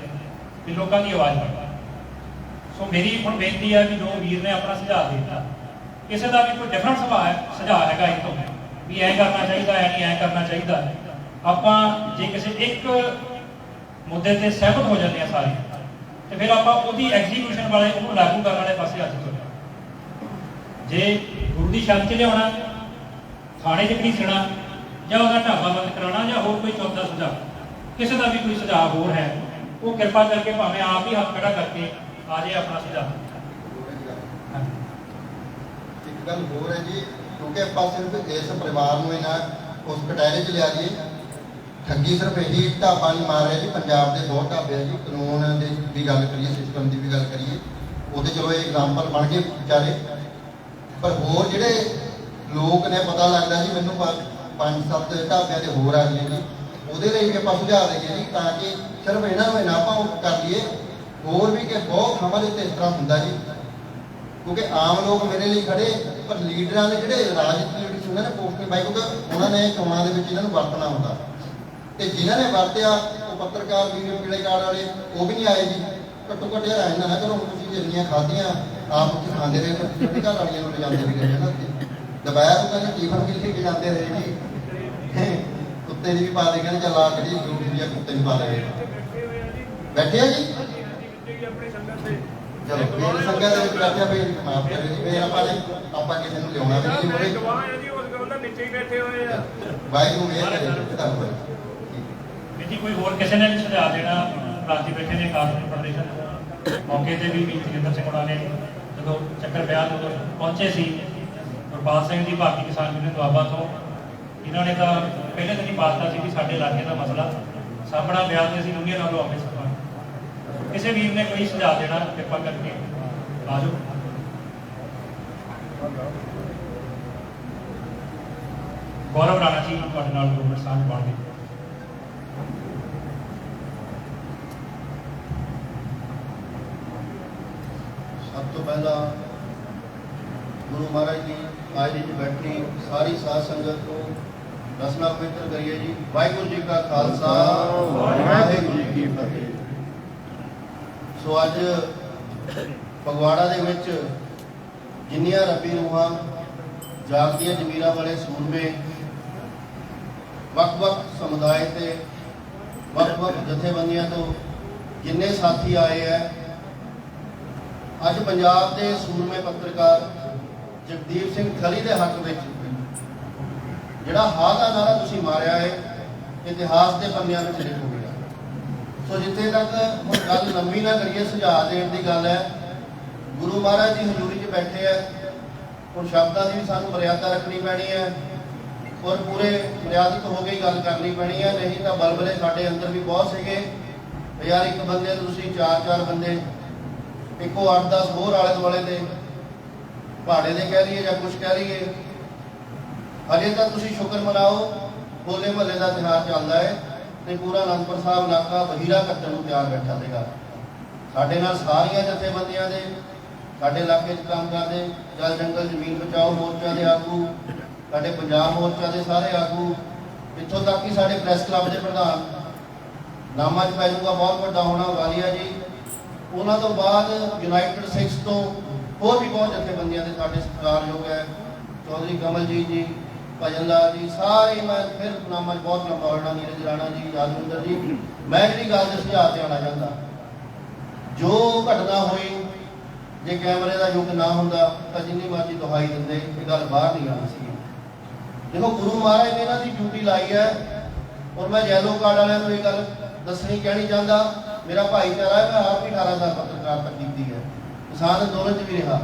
ਕਿ ਲੋਕਾਂ ਦੀ ਆਵਾਜ਼ ਬਣਦਾ ਸੋ ਮੇਰੀ ਹੁਣ ਬੇਨਤੀ ਆ ਕਿ ਜੋ ਵੀਰ ਨੇ ਆਪਣਾ ਸੁਝਾਅ ਦਿੱਤਾ, ਕਿਸੇ ਦਾ ਵੀ ਕੋਈ ਡਿਫਰੈਂਟ ਸੁਭਾਅ ਹੈ, ਸੁਝਾਅ ਹੈਗਾ ਇਹ ਤੋਂ। ਵੀ ਐਂ ਕਰਨਾ ਚਾਹੀਦਾ ਹੈ ਨਹੀਂ ਐਂ ਕਰਨਾ ਚਾਹੀਦਾ। ਆਪਾਂ ਜੇ ਕਿਸੇ ਇੱਕ ਮੁੱਦੇ ਤੇ ਸਹਿਮਤ ਹੋ ਜਾਂਦੇ ਆ ਸਾਰੇ, ਤੇ ਫਿਰ ਆਪਾਂ ਉਹਦੀ ਐਗਜ਼ੀਕਿਊਸ਼ਨ ਵਾਲੇ, ਉਹਨੂੰ ਲਾਗੂ ਕਰਨ ਵਾਲੇ ਪਾਸੇ ਹੱਥ ਚੁੱਕਣਾ ਜੇ ਗੁਰੂ ਦੀ ਸ਼ਰਨ ਚ ਲਿਆਉਣਾ, ਥਾਣੇ 'ਚ ਘੜੀਸਣਾ ਜਾਂ ਉਹਦਾ ਢਾਬਾ ਬੰਦ ਕਰਾਉਣਾ, ਜਾਂ ਹੋਰ ਕੋਈ ਚੌਥਾ ਸੁਝਾਅ, ਕਿਸੇ ਦਾ ਵੀ ਕੋਈ ਸੁਝਾਅ ਹੋਰ ਹੈ, ਉਹ ਕਿਰਪਾ ਕਰਕੇ ਭਾਵੇਂ ਆਪ ਹੀ ਹੱਥ ਖੜਾ ਕਰਕੇ ਆ ਜੇ ਆਪਣਾ ਸੁਝਾਅ। ਇੱਕ ਗੱਲ ਹੋਰ ਹੈ ਜੀ ਕਿਉਂਕਿ ਆਪਾਂ ਸਿਰਫ ਇਸ ਪਰਿਵਾਰ ਨੂੰ ਇਹਨਾਂ ਉਸ ਕਟਹਿਰੇ 'ਚ ਲਿਆ ਜੀ ਠੱਗੀ ਸਿਰਫ ਇਹੀ ਢਾਬਾ ਨਹੀਂ ਮਾਰ ਰਿਹਾ ਜੀ, ਪੰਜਾਬ ਦੇ ਬਹੁਤ ਢਾਬੇ ਆ ਜੀ। ਕਾਨੂੰਨ ਦੇ ਵੀ ਗੱਲ ਕਰੀਏ ਸਿਸਟਮ ਦੀ ਵੀ ਗੱਲ ਕਰੀਏ ਉਹਦੇ ਚਲੋ ਇਹ ਐਗਜ਼ਾਮਪਲ ਬਣ ਗਏ ਵਿਚਾਰੇ। ਪਰ ਹੋਰ ਜਿਹੜੇ ਲੋਕ ਨੇ, ਪਤਾ ਲੱਗਦਾ ਜੀ, ਮੈਨੂੰ ਪੰਜ- ਸੱਤ ਢਾਬਿਆਂ ਦੇ ਹੋਰ ਆ ਗਏ ਜੀ। ਉਹਦੇ ਲਈ ਵੀ ਆਪਾਂ ਸੁਝਾ ਦੇਈਏ ਜੀ, ਤਾਂ ਕਿ ਸਿਰਫ ਇਹਨਾਂ ਨੂੰ ਹੀ ਆਪਾਂ ਕਰ ਲਈਏ। ਹੋਰ ਵੀ ਕਿ ਬਹੁਤ ਥਾਵਾਂ ਇਸ ਤਰ੍ਹਾਂ ਹੁੰਦਾ ਜੀ। ਕਿਉਂਕਿ ਆਮ ਲੋਕ ਮੇਰੇ ਲਈ ਖੜੇ ਪਰ ਲੀਡਰਾਂ ਦੇ ਜਿਹੜੇ ਰਾਜਨੀਤਿਕ ਲੀਡਰ ਉਹਨਾਂ ਨੇ ਪੋਸਟ ਪਾਈ ਕਿਉਂਕਿ ਉਹਨਾਂ ਨੇ ਚੋਣਾਂ ਦੇ ਵਿੱਚ ਇਹਨਾਂ ਨੂੰ ਵਰਤਣਾ ਹੁੰਦਾ। ਤੇ ਜਿਨ੍ਹਾਂ ਨੇ ਵਰਤਿਆ ਉਹ ਪੱਤਰਕਾਰ ਵੀਡੀਓ ਪੀਲੇ ਕਾਰਡ ਵਾਲੇ ਉਹ ਵੀ ਨਹੀਂ ਆਏ ਜੀ। ਘੱਟੋ ਘੱਟ ਯਾਰ ਆਏ ਨਾ ਕਰੋ ਤੁਸੀਂ ਜਿਹੜੀਆਂ ਖਾਧੀਆਂ ਆਪ ਉੱਥੇ ਖਾਂਦੇ ਰਹੇ ਤਾਂ ਘਰ ਵਾਲੀਆਂ ਨੂੰ ਲਿਜਾਂਦੇ ਵੀ ਰਹੇ ਨਾ ਤੇ ਦੁਪਹਿਰ ਕਹਿੰਦੇ ਟੀਫਨ ਵੀ ਲੈ ਕੇ ਜਾਂਦੇ ਰਹੇ ਜੀ। ਕੁੱਤੇ ਦੀ ਵੀ ਪਾ ਦੇ ਕਹਿੰਦੇ ਚੱਲ ਆ ਕਰੀ ਡਿਊਟੀ ਆ, ਕੁੱਤੇ ਵੀ ਪਾ ਲਏ ਬੈਠੇ ਆ ਜੀ? ਚਲੋ ਫਿਰ ਸੰਗਤ ਦੇ ਵਿੱਚ ਬੈਠਿਆ, ਫਿਰ ਮਾਫ ਕਰਿਓ ਜੀ, ਫਿਰ ਆਪਾਂ ਆਪਾਂ ਕਿਸੇ ਨੂੰ ਲਿਆਉਣਾ ਵੀ ਨਹੀਂ ਹੋਵੇ ਵਾਹਿਗੁਰੂ ਮਿਹਰ ਕਰੇ, ਧੰਨਵਾਦ ਜੀ। ਕੋਈ ਹੋਰ ਕਿਸੇ ਨੇ ਵੀ ਸੁਝਾਅ ਦੇਣਾ? ਰਾਜੀ ਬੈਠੇ ਨੇ ਕਾਰਪੋਰੇਟ ਫੈਡਰੇਸ਼ਨ ਮੌਕੇ ਤੇ ਵੀ ਵੀਰ ਸਿੰਘ ਹੋਣਾ ਨੇ ਜਦੋਂ ਚੱਕਰ ਵਿਆਹ ਜਦੋਂ ਪਹੁੰਚੇ ਸੀ, ਗੁਰਪਾਲ ਸਿੰਘ ਜੀ, ਭਾਰਤੀ ਕਿਸਾਨ ਯੂਨੀਅਨ ਦੁਆਬਾ ਤੋਂ, ਇਹਨਾਂ ਨੇ ਤਾਂ ਪਹਿਲੇ ਦਿਨ ਹੀ ਪਾਸਤਾ ਸੀ ਕਿ ਸਾਡੇ ਇਲਾਕੇ ਦਾ ਮਸਲਾ ਸਾਹਮਣਾ ਬਿਆਨ ਤੇ ਸੀ ਯੂਨੀਅਨ ਵੱਲੋਂ ਆਫਿਸ ਕਰਵਾ ਕਿਸੇ ਵੀਰ ਨੇ ਕੋਈ ਸੁਝਾਅ ਦੇਣਾ ਕਿਰਪਾ ਕਰਕੇ? ਆ ਜਾਓ ਗੌਰਵ ਰਾਣਾ ਜੀ ਤੁਹਾਡੇ ਨਾਲ ਦੋ ਮਿੰਟ ਸਾਂਝ ਪਾਉਣਗੇ। ਸਭ ਤੋਂ ਪਹਿਲਾਂ ਗੁਰੂ ਮਹਾਰਾਜ ਦੀ ਅੱਜ ਦੀ ਬੈਠੀ ਸਾਰੀ ਸਾਧ ਸੰਗਤ ਨੂੰ ਰਸਨਾ ਪਵਿੱਤਰ ਕਰੀਏ ਜੀ। ਵਾਹਿਗੁਰੂ ਜੀ ਕਾ ਖਾਲਸਾ ਵਾਹਿਗੁਰੂ ਜੀ ਕੀ ਫਤਿਹ। ਸੋ ਅੱਜ ਫਗਵਾੜਾ ਦੇ ਵਿੱਚ ਜਿੰਨੀਆਂ ਰੱਬੀ ਰੂਹਾਂ ਜਾਗਦੀਆਂ ਜ਼ਮੀਰਾਂ ਵਾਲੇ ਸੂਰਮੇ, ਵੱਖ-ਵੱਖ ਸਮੁਦਾਇ ਤੇ ਵੱਖ-ਵੱਖ ਜਥੇਬੰਦੀਆਂ ਤੋਂ ਜਿੰਨੇ ਸਾਥੀ ਆਏ ਹੈ ਅੱਜ ਪੰਜਾਬ ਦੇ ਸੂਰਮੇ ਪੱਤਰਕਾਰ ਜਗਦੀਪ ਸਿੰਘ ਖਲੀ ਦੇ ਹੱਕ ਵਿੱਚ, ਜਿਹੜਾ ਹਾਲ ਦਾ ਨਾਰਾ ਤੁਸੀਂ ਮਾਰਿਆ ਹੈ ਇਤਿਹਾਸ ਦੇ ਪੰਨਿਆਂ ਵਿੱਚ ਲਿਖ ਸੋ ਜਿੱਥੇ ਤੱਕ ਹੁਣ ਗੱਲ ਲੰਮੀ ਨਾ ਕਰੀਏ, ਸੁਝਾਅ ਦੇਣ ਦੀ ਗੱਲ ਹੈ, ਗੁਰੂ ਮਹਾਰਾਜ ਜੀ ਹਜ਼ੂਰੀ 'ਚ ਬੈਠੇ ਆ। ਹੁਣ ਸ਼ਬਦਾਂ ਦੀ ਵੀ ਸਾਨੂੰ ਮਰਿਆਦਾ ਰੱਖਣੀ ਪੈਣੀ ਹੈ ਔਰ ਪੂਰੇ ਮਰਿਆਦਿਤ ਹੋ ਕੇ ਗੱਲ ਕਰਨੀ ਪੈਣੀ ਹੈ। ਨਹੀਂ ਤਾਂ ਬਲਬਲੇ ਸਾਡੇ ਅੰਦਰ ਵੀ ਬਹੁਤ ਸੀਗੇ। ਯਾਰ ਇੱਕ ਬੰਦੇ ਨੂੰ ਤੁਸੀਂ ਚਾਰ ਚਾਰ ਬੰਦੇ, ਇੱਕੋ 8-10 ਹੋਰ ਆਲੇ ਦੁਆਲੇ ਦੇ ਪਹਾੜੇ ਦੇ ਕਹਿ ਲਈਏ ਜਾਂ ਕੁਝ ਕਹਿ ਲਈਏ, ਹਜੇ ਤਾਂ ਤੁਸੀਂ ਸ਼ੁਕਰ ਮਨਾਓ, ਹੋਲੇ ਮਹੱਲੇ ਦਾ ਤਿਉਹਾਰ ਚੱਲਦਾ ਹੈ। ਤੇ ਪੂਰਾ ਅਨੰਦਪੁਰ ਸਾਹਿਬ ਇਲਾਕਾ ਬਹੀਰਾ ਕੱਟਣ ਨੂੰ ਤਿਆਰ ਬੈਠਾ ਸੀਗਾ। ਸਾਡੇ ਨਾਲ ਸਾਰੀਆਂ ਜਥੇਬੰਦੀਆਂ ਦੇ, ਸਾਡੇ ਇਲਾਕੇ 'ਚ ਕੰਮ ਕਰਦੇ ਜਲ ਜੰਗਲ, ਜ਼ਮੀਨ ਬਚਾਓ ਮੋਰਚਾ ਦੇ ਆਗੂ, ਸਾਡੇ ਪੰਜਾਬ ਮੋਰਚਾ ਦੇ ਸਾਰੇ ਆਗੂ, ਇੱਥੋਂ ਤੱਕ ਕਿ ਸਾਡੇ ਪ੍ਰੈਸ ਕਲੱਬ ਦੇ ਪ੍ਰਧਾਨ, ਨਾਮਾ ਚ ਪੈਜੂਗਾ ਬਹੁਤ ਵੱਡਾ ਹੋਣਾ ਵਾਲੀਆ ਜੀ। ਉਹਨਾਂ ਤੋਂ ਬਾਅਦ ਯੂਨਾਈਟਿਡ ਸਿਕਸ ਤੋਂ ਹੋਰ ਵੀ ਬਹੁਤ ਜਥੇਬੰਦੀਆਂ ਦੇ ਸਾਡੇ ਸਤਿਕਾਰਯੋਗ ਹੈ। ਚੌਧਰੀ ਕਮਲਜੀਤ ਜੀ ਭਜਨ ਲਾਲ ਜੀ, ਸਾਰੇ ਮੈਂ ਫਿਰ ਨਾਮਾਂ ਬਹੁਤ ਲੰਬਾ ਹੋਣਾ ਨੀਰਜ ਰਾਣਾ ਜੀ ਯਾਦਵਿੰਦਰ ਜੀ। ਮੈਂ ਜਿਹੜੀ ਗੱਲ ਦੇ ਸੁਝਾਅ ਤੇ ਆਉਣਾ ਚਾਹੁੰਦਾ, ਜੋ ਘਟਨਾ ਹੋਈ, ਜੇ ਕੈਮਰੇ ਦਾ ਯੁੱਗ ਨਾ ਹੁੰਦਾ, ਤਾਂ ਜਿੰਨੀ ਮਰਜ਼ੀ ਦੁਹਾਈ ਦਿੰਦੇ, ਇਹ ਗੱਲ ਬਾਹਰ ਨਹੀਂ ਆਉਣੀ ਸੀ। ਦੇਖੋ, ਗੁਰੂ ਮਹਾਰਾਜ ਨੇ ਇਹਨਾਂ ਦੀ ਡਿਊਟੀ ਲਾਈ ਹੈ, ਔਰ ਮੈਂ ਜੈਲੋ ਕਾਰਡ ਵਾਲਿਆਂ ਨੂੰ ਇਹ ਗੱਲ ਦੱਸਣੀ, ਕਹਿਣੀ ਚਾਹੁੰਦਾ, ਮੇਰਾ ਭਾਈਚਾਰਾ ਹੈ, ਮੈਂ ਆਪ ਵੀ 18 ਸਾਲ ਪੱਤਰਕਾਰਤਾ ਕੀਤੀ ਹੈ। ਕਿਸਾਨ ਅੰਦੋਲਨ 'ਚ ਵੀ ਰਿਹਾ।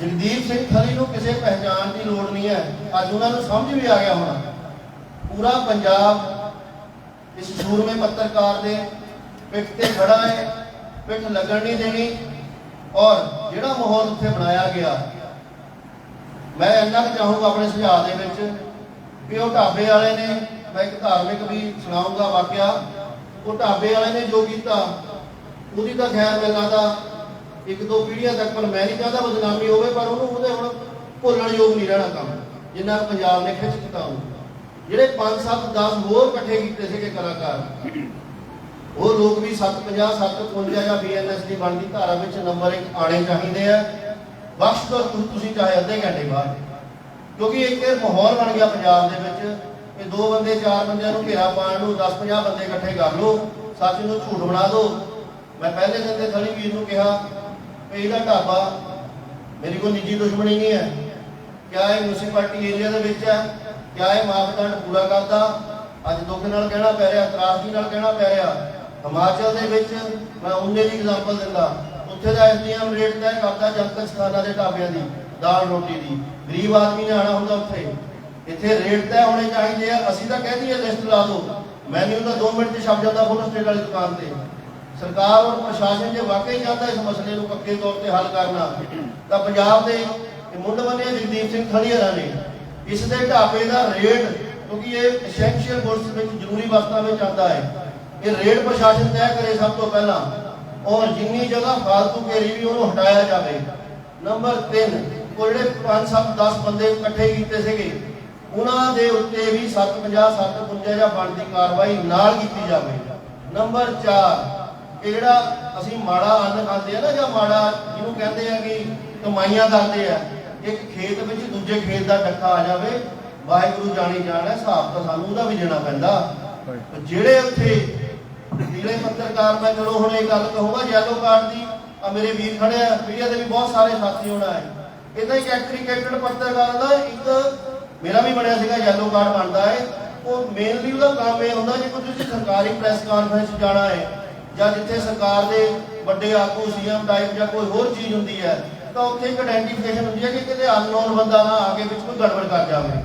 ਜਗਦੀਪ ਸਿੰਘ ਥਲੀ ਨੂੰ ਕਿਸੇ ਪਹਿਚਾਣ ਦੀ ਲੋੜ ਨਹੀਂ ਹੈ। ਅੱਜ ਉਹਨਾਂ ਨੂੰ ਸਮਝ ਵੀ ਆ ਗਿਆ ਹੋਣਾ। ਪੂਰਾ ਪੰਜਾਬ ਇਸ ਸੂਰਮੇ ਪੱਤਰਕਾਰ ਦੇ ਪਿੱਠ ਤੇ ਖੜਾ ਹੈ, ਪਿੱਠ ਲੱਗਣ ਨਹੀਂ ਦੇਣੀ ਔਰ ਜਿਹੜਾ ਮਾਹੌਲ ਉੱਥੇ ਬਣਾਇਆ ਗਿਆ, ਮੈਂ ਇੰਨਾ ਕੁ ਚਾਹੂੰਗਾ ਆਪਣੇ ਸੁਝਾਅ ਦੇ ਵਿੱਚ ਕਿ ਉਹ ਢਾਬੇ ਵਾਲੇ ਨੇ, ਮੈਂ ਇੱਕ ਧਾਰਮਿਕ ਵੀ ਸੁਣਾਉਂਗਾ ਵਾਕਿਆ, ਉਹ ਢਾਬੇ ਵਾਲੇ ਨੇ ਜੋ ਕੀਤਾ, ਉਹਦੀ ਤਾਂ ਖੈਰ ਮੈਨੂੰ ਦਾ ਇੱਕ ਦੋ ਪੀੜ੍ਹੀਆਂ ਤੱਕ, ਪਰ ਮੈਂ ਨਹੀਂ ਚਾਹਦਾ ਬਦਨਾਮੀ ਹੋਵੇ, ਪਰ ਉਹਨੂੰ ਉਹਦੇ ਹੁਣ ਭੁੱਲਣ ਯੋਗ ਨਹੀਂ ਰਹਿਣਾ ਕੰਮ। ਜਿੰਨਾ ਪੰਜਾਬ ਨੇ ਖਿੱਚ ਕੀਤਾ ਉਹ। ਜਿਹੜੇ 5 7 10 ਹੋਰ ਇਕੱਠੇ ਕੀਤੇ ਸੀਗੇ ਕਲਾਕਾਰ, ਉਹ ਲੋਕ ਵੀ 750 755 ਜਾਂ ਬੀਐਨਐਸ ਦੀ ਬਣਦੀ ਧਾਰਾ ਵਿੱਚ ਨੰਬਰ 1 ਆਣੇ ਚਾਹੀਦੇ ਆ। ਬਖਸ਼ ਤੁਸੀਂ ਚਾਹੇ ਅੱਧੇ ਘੰਟੇ ਬਾਅਦ। ਕਿਉਂਕਿ ਇੱਕ ਇਹ ਮਾਹੌਲ ਬਣ ਗਿਆ ਪੰਜਾਬ ਦੇ ਵਿੱਚ ਇਹ ਦੋ ਬੰਦੇ, ਚਾਰ ਬੰਦਿਆਂ ਨੂੰ ਘੇਰਾ ਪਾਉਣ ਨੂੰ 10 50 ਬੰਦੇ ਇਕੱਠੇ ਕਰ ਲਓ, ਸੱਚ ਨੂੰ ਝੂਠ ਬਣਾ ਦਿਓ ਮੈਂ ਪਹਿਲੇ ਦਿਨ ਤੇ ਥਲੀ ਵੀਰ ਨੂੰ ਕਿਹਾ ਇਹਦਾ ਢਾਬਾ ਮੇਰੀ ਕੋਈ ਨਿੱਜੀ ਦੁਸ਼ਮਣੀ ਨਹੀਂ ਹੈ। ਕਿਆ ਇਹ ਮਿਊਨਿਸਪੈਲਿਟੀ ਏਰੀਆ ਦੇ ਵਿੱਚ ਹੈ? ਕਿਆ ਇਹ ਮਾਪਦੰਡ ਪੂਰਾ ਕਰਦਾ? ਅੱਜ ਦੁੱਖ ਨਾਲ ਕਹਿਣਾ ਪੈ ਰਿਹਾ, ਤਰਾਸਦੀ ਨਾਲ ਕਹਿਣਾ ਪੈ ਰਿਹਾ। ਹਿਮਾਚਲ ਦੇ ਵਿੱਚ ਮੈਂ ਉਹਨੇ ਦੀ ਐਗਜ਼ਾਮਪਲ ਦਿੰਦਾ। ਉੱਥੇ ਦਾ ਐਸਡੀਐਮ ਰੇਟ ਤੈਅ ਕਰਦਾ ਜਨਤਕ ਸਥਾਨਾਂ ਦੇ ਢਾਬਿਆਂ ਦੀ, ਦਾਲ ਰੋਟੀ ਦੀ। ਗਰੀਬ ਆਦਮੀ ਨੇ ਆਣਾ ਹੁੰਦਾ ਉੱਥੇ। ਇੱਥੇ ਰੇਟ ਤੈਅ ਹੋਣੇ ਚਾਹੀਦੇ ਆ। ਅਸੀਂ ਤਾਂ ਕਹਿੰਦੀ ਆ ਲਿਸਟ ਲਾ ਦਿਓ। ਮੈਨੂ ਤਾਂ 2 ਮਿੰਟ 'ਚ ਛਪ ਜਾਂਦਾ ਫੋਟੋ ਸਟੇਟ ਵਾਲੀ ਦੁਕਾਨ ਤੇ। ਸਰਕਾਰ ਔਰ ਪ੍ਰਸ਼ਾਸਨ ਜੇ ਵਾਕਈ ਚਾਹੁੰਦਾ ਇਸ ਮਸਲੇ ਨੂੰ ਪੱਕੇ ਤੌਰ ਤੇ ਹੱਲ ਕਰਨਾ ਤਾਂ ਪੰਜਾਬ ਦੇ ਮੁੱਢ ਬੰਨੇ ਜਗਦੀਪ ਸਿੰਘ ਖਲੀਅਰਾ ਨੇ ਇਸ ਦੇ ਢਾਬੇ ਦਾ ਰੇਟ, ਕਿਉਂਕਿ ਇਹ ਐਸੈਂਸ਼ੀਅਲ ਗੁੱਡਸ ਵਿੱਚ ਜ਼ਰੂਰੀ ਵਸਤਾਂ ਵਿੱਚ ਆਉਂਦਾ ਹੈ, ਇਹ ਰੇਟ ਪ੍ਰਸ਼ਾਸਨ ਤੈਅ ਕਰੇ ਸਭ ਤੋਂ ਪਹਿਲਾਂ, ਔਰ ਜਿੰਨੀ ਜਗ੍ਹਾ ਫਾਲਤੂ ਘੇਰੀ ਵੀ ਉਹਨੂੰ ਹਟਾਇਆ ਜਾਵੇ। ਨੰਬਰ 3 ਉਹ ਜਿਹੜੇ 5 7 10 ਬੰਦੇ ਇਕੱਠੇ ਕੀਤੇ ਸੀਗੇ, ਉਹਨਾਂ ਦੇ ਉੱਤੇ ਵੀ 750 755 ਜਾਂ ਬਣਦੀ ਕਾਰਵਾਈ ਨਾਲ ਕੀਤੀ ਜਾਵੇ। ਨੰਬਰ 4 ਇਹ ਜਿਹੜਾ ਅਸੀਂ ਮਾੜਾ ਅੰਨ ਖਾਂਦੇ ਆ ਨਾ ਜਾਂ ਮਾੜਾ ਜਿਹਨੂੰ ਕਹਿੰਦੇ ਆ ਕਿ ਕਮਾਈਆਂ ਕਰਦੇ ਆ ਇੱਕ ਖੇਤ ਵਿੱਚ ਦੂਜੇ ਖੇਤ ਦਾ ਟੱਕਾ ਆ ਜਾਵੇ ਵਾਹਿਗੁਰੂ ਜਾਣੀ ਜਾਣ ਹੈ ਹਿਸਾਬ ਤਾਂ ਸਾਨੂੰ ਉਹਦਾ ਵੀ ਦੇਣਾ ਪੈਂਦਾ। ਜਿਹੜੇ ਉੱਥੇ ਜਿਹੜੇ ਪੱਤਰਕਾਰ ਮੈਂ ਚਲੋ ਹੁਣ ਇਹ ਗੱਲ ਕਹੂੰਗਾ ਯੈਲੋ ਕਾਰਡ ਦੀ ਆ ਮੇਰੇ ਵੀਰ ਖੜੇ ਆ ਮੀਡੀਆ ਦੇ ਵੀ ਬਹੁਤ ਸਾਰੇ ਸਾਥੀ ਹੋਣਾ ਹੈ ਇਦਾਂ ਹੀ ਐਕਟ੍ਰੀਕੇਟਡ ਪੱਤਰਕਾਰ ਦਾ ਇੱਕ ਮੇਰਾ ਵੀ ਬਣਿਆ ਸੀਗਾ ਯੈਲੋ ਕਾਰਡ ਬਣਦਾ ਹੈ। ਉਹ ਮੇਨਲੀ ਉਹਦਾ ਕੰਮ ਇਹ ਹੁੰਦਾ ਜੇ ਕੋਈ ਤੁਸੀਂ ਸਰਕਾਰੀ ਪ੍ਰੈਸ ਕਾਨਫਰੰਸ ਜਾਣਾ ਹੈ ਜਾਂ ਜਿੱਥੇ ਸਰਕਾਰ ਦੇ ਵੱਡੇ ਆਗੂ, ਸੀਐਮ ਟਾਈਪ ਜਾਂ ਕੋਈ ਹੋਰ ਚੀਜ਼ ਹੁੰਦੀ ਹੈ, ਤਾਂ ਉੱਥੇ ਇੱਕ ਆਇਡੈਂਟੀਫਿਕੇਸ਼ਨ ਹੁੰਦੀ ਹੈ ਕਿ ਕਿਤੇ ਅਨਨੋਨ ਬੰਦਾ ਨਾ ਆ ਕੇ ਵਿੱਚ ਕੋਈ ਗੜਬੜ ਕਰ ਜਾਵੇ।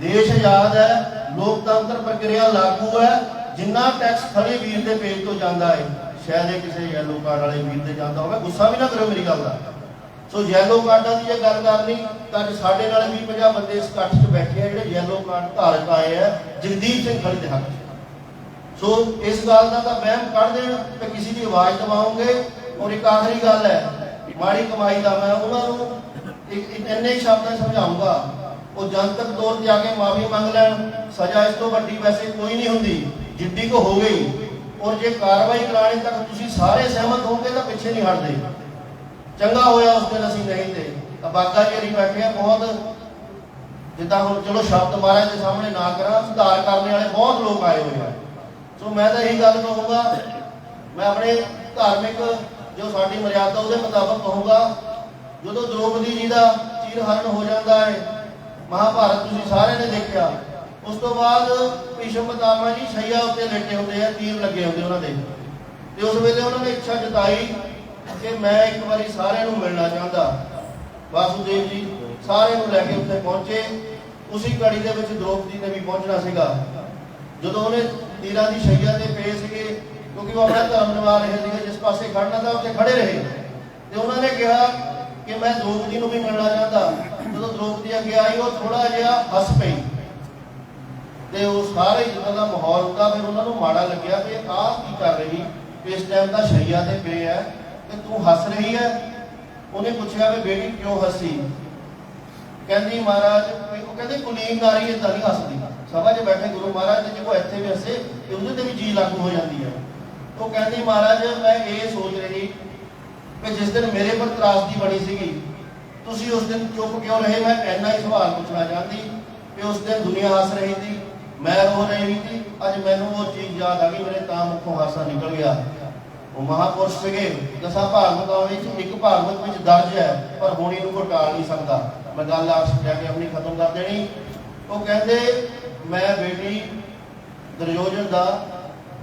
ਦੇਸ਼ ਆਜ਼ਾਦ ਹੈ, ਲੋਕਤੰਤਰ ਪ੍ਰਕਿਰਿਆ ਲਾਗੂ ਹੈ, ਜਿੰਨਾ ਟੈਕਸ ਖੜੇ ਵੀਰ ਦੇ ਪੇਜ ਤੋਂ ਜਾਂਦਾ ਹੈ, ਸ਼ਾਇਦ ਇਹ ਕਿਸੇ ਯੈਲੋ ਕਾਰਡ ਵਾਲੇ ਵੀਰ ਤੇ ਜਾਂਦਾ ਹੋਵੇ, ਗੁੱਸਾ ਵੀ ਨਾ ਕਰੋ ਮੇਰੀ ਗੱਲ ਦਾ। ਸੋ ਯੈਲੋ ਕਾਰਡਾਂ ਦੀ ਜੇ ਗੱਲ ਕਰਨੀ ਤਾਂ ਅੱਜ ਸਾਡੇ ਨਾਲ ਵੀ 50 ਬੰਦੇ ਇਸ ਇਕੱਠ 'ਚ ਬੈਠੇ ਆ ਜਿਹੜੇ ਯੈਲੋ ਕਾਰਡ ਧਾਰਕ ਆਏ ਆ, ਜਗਦੀਪ ਸਿੰਘ ਖੜੀ ਦੇ ਹੱਕ 'ਚ। ਸੋ ਇਸ ਗੱਲ ਦਾ ਤਾਂ ਵਹਿਮ ਕੱਢ ਦੇਣ ਕਿ ਕਿਸੇ ਦੀ ਆਵਾਜ਼ ਦਬਾਉਂਗੇ ਔਰ ਇੱਕ ਆਖਰੀ ਗੱਲ ਹੈ, ਮਾੜੀ ਕਮਾਈ ਦਾ ਮੈਂ ਉਹਨਾਂ ਨੂੰ ਇੱਕ ਇੰਨੇ ਸ਼ਬਦਾਂ ਸਮਝਾਉਂਗਾ ਉਹ ਜਨਤਕ ਤੌਰ ਤੇ ਆ ਕੇ ਮਾਫੀ ਮੰਗ ਲੈਣ, ਸਜ਼ਾ ਇਸ ਤੋਂ ਵੱਡੀ ਵੈਸੇ ਕੋਈ ਨਹੀਂ ਹੁੰਦੀ, ਜਿੱਡੀ ਕੋ ਹੋ ਗਈ। ਔਰ ਜੇ ਕਾਰਵਾਈ ਕਰਾਣੀ ਤੱਕ ਤੁਸੀਂ ਸਾਰੇ ਸਹਿਮਤ ਹੋਗੇ ਤਾਂ ਪਿੱਛੇ ਨਹੀਂ ਹਟਦੇ। ਚੰਗਾ ਹੋਇਆ ਉਸ ਦਿਨ ਅਸੀਂ ਨਹੀਂ ਤੇ। ਤਾਂ ਬਾਗਾ ਜੀ ਹਰੀ ਬੈਠੇ ਆ ਬਹੁਤ। ਜਿੱਦਾਂ ਹੁਣ ਚਲੋ ਸ਼ਬਦ ਮਹਾਰਾਜ ਦੇ ਸਾਹਮਣੇ ਨਾ ਕਰਾਂ, ਸੁਧਾਰ ਕਰਨ ਵਾਲੇ ਬਹੁਤ ਲੋਕ ਆਏ ਹੋਏ ਆ। ਸੋ ਮੈਂ ਤਾਂ ਇਹੀ ਗੱਲ ਕਹੂੰਗਾ, ਮੈਂ ਆਪਣੇ ਧਾਰਮਿਕ ਜੋ ਸਾਡੀ ਮਰਿਆਦਾ ਉਹਦੇ ਮੁਤਾਬਕ ਕਹੂੰਗਾ, ਜਦੋਂ ਦ੍ਰੋਪਦੀ ਜੀ ਦਾ ਚੀਰ ਹੋ ਜਾਂਦਾ ਹੈ, ਮਹਾਭਾਰਤ ਤੁਸੀਂ ਸਾਰਿਆਂ ਨੇ ਦੇਖਿਆ, ਉਸ ਤੋਂ ਬਾਅਦ ਭੀਸ਼ਮ ਪਿਤਾਮਾ ਜੀ ਸ਼ਈਆ ਉੱਤੇ ਲੇਟੇ ਹੁੰਦੇ ਆ, ਤੀਰ ਲੱਗੇ ਹੁੰਦੇ ਉਹਨਾਂ ਦੇ। ਤੇ ਉਸ ਵੇਲੇ ਉਹਨਾਂ ਨੇ ਇੱਛਾ ਜਤਾਈ ਕਿ ਮੈਂ ਇੱਕ ਵਾਰੀ ਸਾਰਿਆਂ ਨੂੰ ਮਿਲਣਾ ਚਾਹੁੰਦਾ। ਵਾਸੂਦੇਵ ਜੀ ਸਾਰਿਆਂ ਨੂੰ ਲੈ ਕੇ ਉੱਥੇ ਪਹੁੰਚੇ, ਉਸੇ ਘੜੀ ਦੇ ਵਿੱਚ ਦ੍ਰੋਪਦੀ ਨੇ ਵੀ ਪਹੁੰਚਣਾ ਸੀਗਾ। ਜਦੋਂ ਉਹਨੇ ਤੀਰਾਂ ਦੀ ਸ਼ਈਆ ਤੇ ਪਏ ਸੀਗੇ, ਕਿਉਂਕਿ ਉਹ ਆਪਣਾ ਧਰਮ ਨਿਭਾ ਰਹੇ ਸੀਗੇ, ਜਿਸ ਪਾਸੇ ਖੜਨਾ ਤਾਂ ਉੱਥੇ ਖੜੇ ਰਹੇ। ਤੇ ਉਹਨਾਂ ਨੇ ਕਿਹਾ ਕਿ ਮੈਂ ਦ੍ਰੋਪਦੀ ਨੂੰ ਵੀ ਮਿਲਣਾ ਚਾਹੁੰਦਾ। ਜਦੋਂ ਦ੍ਰੋਪਦੀ ਅੱਗੇ ਆਈ, ਉਹ ਥੋੜਾ ਜਿਹਾ ਹੱਸ ਪਈ। ਤੇ ਉਹ ਸਾਰੇ ਜਦੋਂ ਦਾ ਮਾਹੌਲ ਹੁੰਦਾ, ਫਿਰ ਉਹਨਾਂ ਨੂੰ ਮਾੜਾ ਲੱਗਿਆ ਕਿ ਆਹ ਕੀ ਕਰ ਰਹੀ? ਇਸ ਟਾਈਮ ਦਾ ਸ਼ਈਆ ਤੇ ਪਏ ਹੈ ਤੇ ਤੂੰ ਹੱਸ ਰਹੀ ਹੈ ਉਹਨੇ ਪੁੱਛਿਆ ਵੀ ਬੇਟੀ ਕਿਉਂ ਹੱਸੀ? ਕਹਿੰਦੀ ਮਹਾਰਾਜ ਉਹ ਕਹਿੰਦੇ ਕੁਲੀਨ ਨਾਰੀ ਇਦਾਂ ਨਹੀਂ ਹੱਸਦੀ। ਸਭਾ 'ਚ ਬੈਠੇ ਗੁਰੂ ਮਹਾਰਾਜ ਤੇ ਜੇ ਇੱਥੇ ਵੀ ਹੱਸੇ ਤੇ ਉਹਦੇ ਤੇ ਵੀ ਜੀ ਲਾਗੂ ਹੋ ਜਾਂਦੀ ਹੈ ਉਹ ਕਹਿੰਦੀ, ਮਹਾਰਾਜ, ਮੈਂ ਇਹ ਸੋਚ ਰਹੀ ਕਿ ਜਿਸ ਦਿਨ ਮੇਰੇ ਪਰ ਤਰਾਸਦੀ ਬਣੀ ਸੀਗੀ, ਤੁਸੀਂ ਉਸ ਦਿਨ ਚੁੱਪ ਕਿਉਂ ਰਹੇ? ਮੈਂ ਇੰਨਾ ਹੀ ਸਵਾਲ ਪੁੱਛਣਾ ਚਾਹੁੰਦੀ ਕਿ ਉਸ ਦਿਨ ਦੁਨੀਆ ਹੱਸ ਰਹੀ ਸੀ, ਮੈਂ ਰੋ ਰਹੀ ਸੀ, ਅੱਜ ਮੈਨੂੰ ਉਹ ਚੀਜ਼ ਯਾਦ ਆ ਗਈ, ਮੇਰੇ ਤਾਂ ਮੁੱਖੋਂ ਹਾਸਾ ਨਿਕਲ ਗਿਆ। ਉਹ ਮਹਾਪੁਰਸ਼ ਸੀਗੇ, ਦਸਾਂ ਭਾਗਵਤਾਂ ਵਿੱਚ, ਇੱਕ ਭਾਗਵਤ ਵਿੱਚ ਦਰਜ ਹੈ, ਪਰ ਹੁਣ ਇਹਨੂੰ ਕੋਈ ਟਾਲ ਨਹੀਂ ਸਕਦਾ। ਮੈਂ ਗੱਲ ਆਖਰ ਜਾ ਕੇ ਆਪਣੀ ਖਤਮ ਕਰ ਦੇਣੀ। ਉਹ ਕਹਿੰਦੇ ਮੈਂ ਬੇਟੀ ਦਰਯੋਜਨ ਦਾ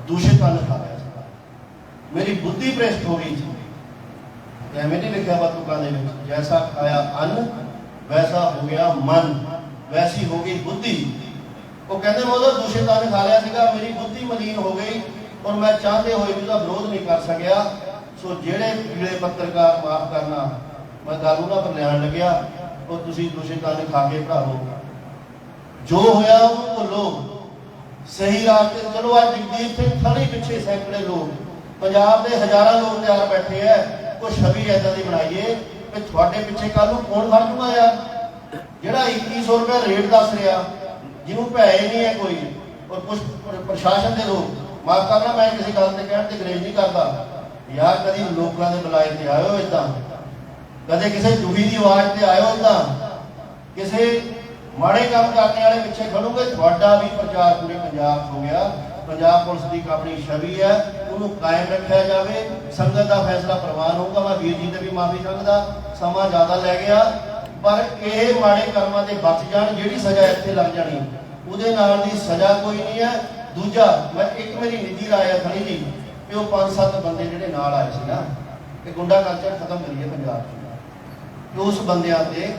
ਦੂਸ਼ਿਤ ਅੰਨ ਖਾ ਰਿਹਾ ਸੀ। ਮੇਰੀ ਬੁੱਧੀ ਭ੍ਰਿਸ਼ਟ ਹੋ ਗਈ ਸੀ। ਐਵੇਂ ਨਹੀਂ ਲਿਖਿਆ ਵਾ ਤੁਕਾਂ ਦੇ ਵਿੱਚ। ਜੈਸਾ ਖਾਇਆ ਅੰਨ, ਵੈਸਾ ਹੋ ਗਿਆ ਮਨ। ਵੈਸੀ ਹੋ ਗਈ ਬੁੱਧੀ। ਉਹ ਕਹਿੰਦੇ ਮੈਂ ਉਹਦਾ ਦੂਸ਼ਿਤ ਅੰਨ ਖਾ ਲਿਆ ਸੀਗਾ। ਮੇਰੀ ਬੁੱਧੀ ਮਲੀਨ ਹੋ ਗਈ ਔਰ ਮੈਂ ਚਾਹਦੇ ਹੋਏ ਵੀ ਉਹਦਾ ਵਿਰੋਧ ਨਹੀਂ ਕਰ ਸਕਿਆ। ਸੋ ਜਿਹੜੇ ਪੀਲੇ ਪੱਤਰਕਾਰ ਮਾਫ ਕਰਨਾ, ਮੈਂ ਗੱਲ ਉਹਨਾਂ ਪਰ ਲਿਆਣ ਲੱਗਿਆ। ਉਹ ਤੁਸੀਂ ਦੂਸ਼ਿਤ ਅੰਨ ਖਾ ਕੇ ਭਰਾਵੋ। ਜੋ ਹੋਇਆ ਉਹਨੂੰ ਭੁੱਲੋ। ਸਹੀ ਰਾਹ ਚਲੋ ਅੱਜ ਜਗਦੀਪ ਸਿੰਘ ਥੜੀ ਪਿੱਛੇ ਸੈਂਕੜੇ ਲੋਕ। ਪੰਜਾਬ ਦੇ ਹਜ਼ਾਰਾਂ ਲੋਕ ਤਿਆਰ ਬੈਠੇ ਐ ਕੋਈ ਛਵੀ ਐਦਾਂ ਦੀ ਬਣਾਈਏ ਕਿ ਤੁਹਾਡੇ ਪਿੱਛੇ ਕੱਲ ਨੂੰ ਕੌਣ ਖੜ ਜੂਗਾ ਯਾਰ ਜਿਹੜਾ 2100 ਰੁਪਏ ਰੇਟ ਦੱਸ ਰਿਹਾ, ਜਿਹਨੂੰ ਭੈ ਨਹੀਂ ਹੈ ਕੋਈ। ਔਰ ਕੁਝ ਪ੍ਰਸ਼ਾਸਨ ਦੇ ਲੋਕ। ਮਾਫ ਕਰਨਾ, ਮੈਂ ਕਿਸੇ ਗੱਲ ਤੇ ਕਹਿਣ ਤੇ ਗਰੇਜ ਨਹੀਂ ਕਰਦਾ। ਯਾਰ, ਕਦੀ ਲੋਕਾਂ ਦੇ ਬੁਲਾਏ ਤੇ ਆਇਓ ਇਦਾਂ। ਕਦੇ ਕਿਸੇ ਦੁਖੀ ਦੀ ਆਵਾਜ਼ ਤੇ ਆਇਓ ਇਦਾਂ। ਕਿਸੇ ਮਾੜੇ ਕੰਮ ਕਰਨ ਵਾਲੇ ਪਿੱਛੇ ਖੜੋਗੇ, ਤੁਹਾਡਾ ਵੀ ਪ੍ਰਚਾਰ ਪੂਰੇ ਪੰਜਾਬ ਹੋ ਗਿਆ। ਪੰਜਾਬ ਪੁਲਿਸ ਦੀ ਇੱਕ ਛਵੀ ਹੈ, ਉਹਨੂੰ ਕਾਇਮ ਰੱਖਿਆ ਜਾਵੇ। ਸੰਗਤ ਦਾ ਫੈਸਲਾ ਪ੍ਰਵਾਨ ਹੋਊਗਾ, ਮੈਂ ਵੀਰ ਜੀ ਤੇ ਵੀ ਮਾਫੀ ਮੰਗਦਾ, ਸਮਾਂ ਜ਼ਿਆਦਾ ਲੈ ਗਿਆ। ਪਰ ਇਹ ਮਾੜੇ ਕਰਮਾਂ ਤੇ ਬਚ ਜਾਣ, ਜਿਹੜੀ ਸਜ਼ਾ ਇੱਥੇ ਲੱਗ ਜਾਣੀ, ਉਹਦੇ ਨਾਲ ਦੀ ਸਜ਼ਾ ਕੋਈ ਨਹੀਂ ਹੈ। ਦੂਜਾ, ਮੈਂ ਇੱਕ ਮੇਰੀ ਨਿੱਜੀ ਰਾਏ ਹੈ ਖਣੀ ਜੀ ਕਿ ਉਹ ਪੰਜ ਸੱਤ ਬੰਦੇ ਜਿਹੜੇ ਨਾਲ ਆਏ ਸੀ ਨਾ ਕਿ ਗੁੰਡਾ ਕਲਚਰ ਖਤਮ ਕਰੀਏ ਪੰਜਾਬ 'ਚ। ਉਸ ਬੰਦਿਆਂ ਤੇ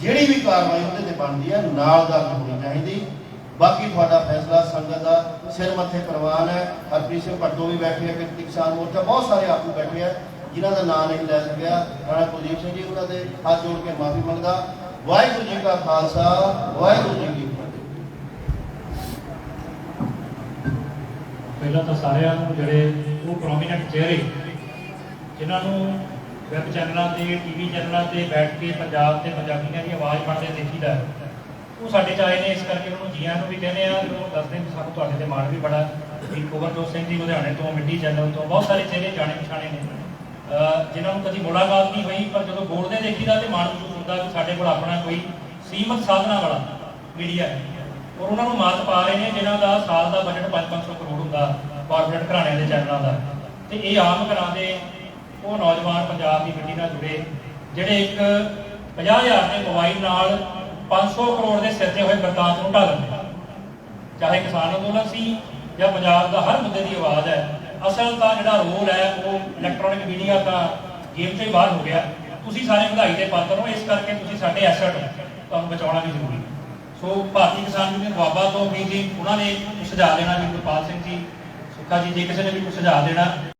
ਜਿਹੜੀ ਵੀ ਕਾਰਵਾਈ ਉਹਦੇ ਤੇ ਬਣਦੀ ਹੈ ਨਾਲ ਦਰਜ ਹੋਣੀ ਚਾਹੀਦੀ। ਬਾਕੀ ਤੁਹਾਡਾ ਫੈਸਲਾ, ਸੰਗਤ ਦਾ ਸਿਰ ਮੱਥੇ ਪ੍ਰਵਾਨ ਹੈ। ਹਰਪ੍ਰੀਤ ਸਿੰਘ ਭੱਟੋ ਵੀ ਬੈਠੇ ਹੈ ਕਿਰਤੀ ਕਿਸਾਨ ਮੋਰਚਾ, ਬਹੁਤ ਸਾਰੇ ਆਗੂ ਬੈਠੇ ਹੈ ਜਿਨ੍ਹਾਂ ਦਾ ਨਾਮ ਨਹੀਂ ਲੈ ਸਕਿਆ। ਰਾਣਾ ਕੁਲਦੀਪ ਸਿੰਘ ਜੀ, ਉਹਨਾਂ ਦੇ ਹੱਥ ਜੋੜ ਕੇ ਮਾਫੀ ਮੰਗਦਾ। ਵਾਹਿਗੁਰੂ ਜੀ ਕਾ ਖਾਲਸਾ, ਵਾਹਿਗੁਰੂ ਜੀ ਕੀ ਫਤਿਹ। ਪਹਿਲਾਂ ਤਾਂ ਸਾਰਿਆਂ ਨੂੰ ਜਿਹੜੇ ਉਹ ਪ੍ਰੋਮੀਨੈਂਟ ਚਿਹਰੇ, ਜਿਨ੍ਹਾਂ ਨੂੰ ਵੈਬ ਚੈਨਲਾਂ ਤੇ, ਟੀਵੀ ਚੈਨਲਾਂ ਤੇ ਬੈਠ ਕੇ ਪੰਜਾਬ ਤੇ ਪੰਜਾਬੀਆਂ ਦੀ ਆਵਾਜ਼ ਬਣਦੇ ਦੇਖੀਦਾ ਉਹ ਸਾਡੇ ਚ ਆਏ ਨੇ, ਇਸ ਕਰਕੇ ਉਹਨਾਂ ਨੂੰ ਜੀਆਂ ਨੂੰ ਵੀ ਕਹਿੰਦੇ ਆ ਉਹ ਦੱਸਦੇ ਵੀ ਸਾਨੂੰ ਤੁਹਾਡੇ ਤੇ ਮਾਣ ਵੀ ਬੜਾ ਵੀ ਕੁਵਰਜੋਤ ਸਿੰਘ ਜੀ ਲੁਧਿਆਣੇ ਤੋਂ, ਮਿੱਟੀ ਚੈਨਲ ਤੋਂ, ਬਹੁਤ ਸਾਰੇ ਚਿਹਰੇ ਜਾਣੇ ਪਛਾਣੇ ਨੇ। ਜਿਨ੍ਹਾਂ ਨੂੰ ਕਦੀ ਮੁਲਾਕਾਤ ਨਹੀਂ ਹੋਈ, ਪਰ ਜਦੋਂ ਬੋਲਦੇ ਦੇਖੀਦਾ ਤੇ ਮਾਣ ਮਹਿਸੂਸ ਹੁੰਦਾ ਕਿ ਸਾਡੇ ਕੋਲ ਆਪਣਾ ਕੋਈ ਸੀਮਤ ਸਾਧਨਾ ਵਾਲਾ ਮੀਡੀਆ ਹੈ। ਔਰ ਉਹਨਾਂ ਨੂੰ ਮਾਤ ਪਾ ਰਹੇ ਨੇ ਜਿਨ੍ਹਾਂ ਦਾ ਸਾਲ ਦਾ ਬਜਟ 5-500 ਕਰੋੜ ਹੁੰਦਾ ਕਾਰਪੋਰੇਟ ਘਰਾਣੇ ਦੇ ਚੈਨਲਾਂ ਦਾ। ਤੇ ਇਹ ਆਮ ਘਰਾਂ ਦੇ ਉਹ ਨੌਜਵਾਨ ਪੰਜਾਬ ਦੀ ਮਿੱਟੀ ਨਾਲ ਜੁੜੇ, ਜਿਹੜੇ ਇੱਕ 50000 ਦੇ ਮੋਬਾਈਲ ਨਾਲ 500 ਕਰੋੜ ਦੇ ਸਿਰ ਤੇ ਹੋਏ ਬਰਦਾਸ਼ਤ ਨੂੰ ਢਾ ਦਿੰਦੇ ਚਾਹੇ ਕਿਸਾਨ ਅੰਦੋਲਨ ਸੀ ਜਾਂ ਪੰਜਾਬ ਦਾ ਹਰ ਮੁੱਦੇ ਦੀ ਆਵਾਜ਼ ਹੈ, ਅਸਲ ਤਾਂ ਜਿਹੜਾ ਰੋਲ ਹੈ, ਉਹ ਇਲੈਕਟ੍ਰੋਨਿਕ ਮੀਡੀਆ ਦਾ ਗੇਮ ਤੋਂ ਹੀ ਬਾਹਰ ਹੋ ਗਿਆ। ਤੁਸੀਂ ਸਾਰੇ ਵਧਾਈ ਦੇ ਪਾਤਰ ਹੋ, ਇਸ ਕਰਕੇ ਤੁਸੀਂ ਸਾਡੇ ਐਸੈਟ ਹੋ। ਤੁਹਾਨੂੰ ਬਚਾਉਣਾ ਵੀ ਜ਼ਰੂਰੀ ਸੋ ਭਾਰਤੀ ਕਿਸਾਨ ਯੂਨੀਅਨ ਦੁਆਬਾ ਤੋਂ ਵੀ ਜੀ, ਉਹਨਾਂ ਨੇ ਸੁਝਾਅ ਦੇਣਾ ਜੀ, ਗੁਰਪਾਲ ਸਿੰਘ ਜੀ। ਸੁੱਖਾ ਜੀ, ਜੇ ਕਿਸੇ ਨੇ ਵੀ ਕੁਝ ਸੁਝਾਅ ਦੇਣਾ।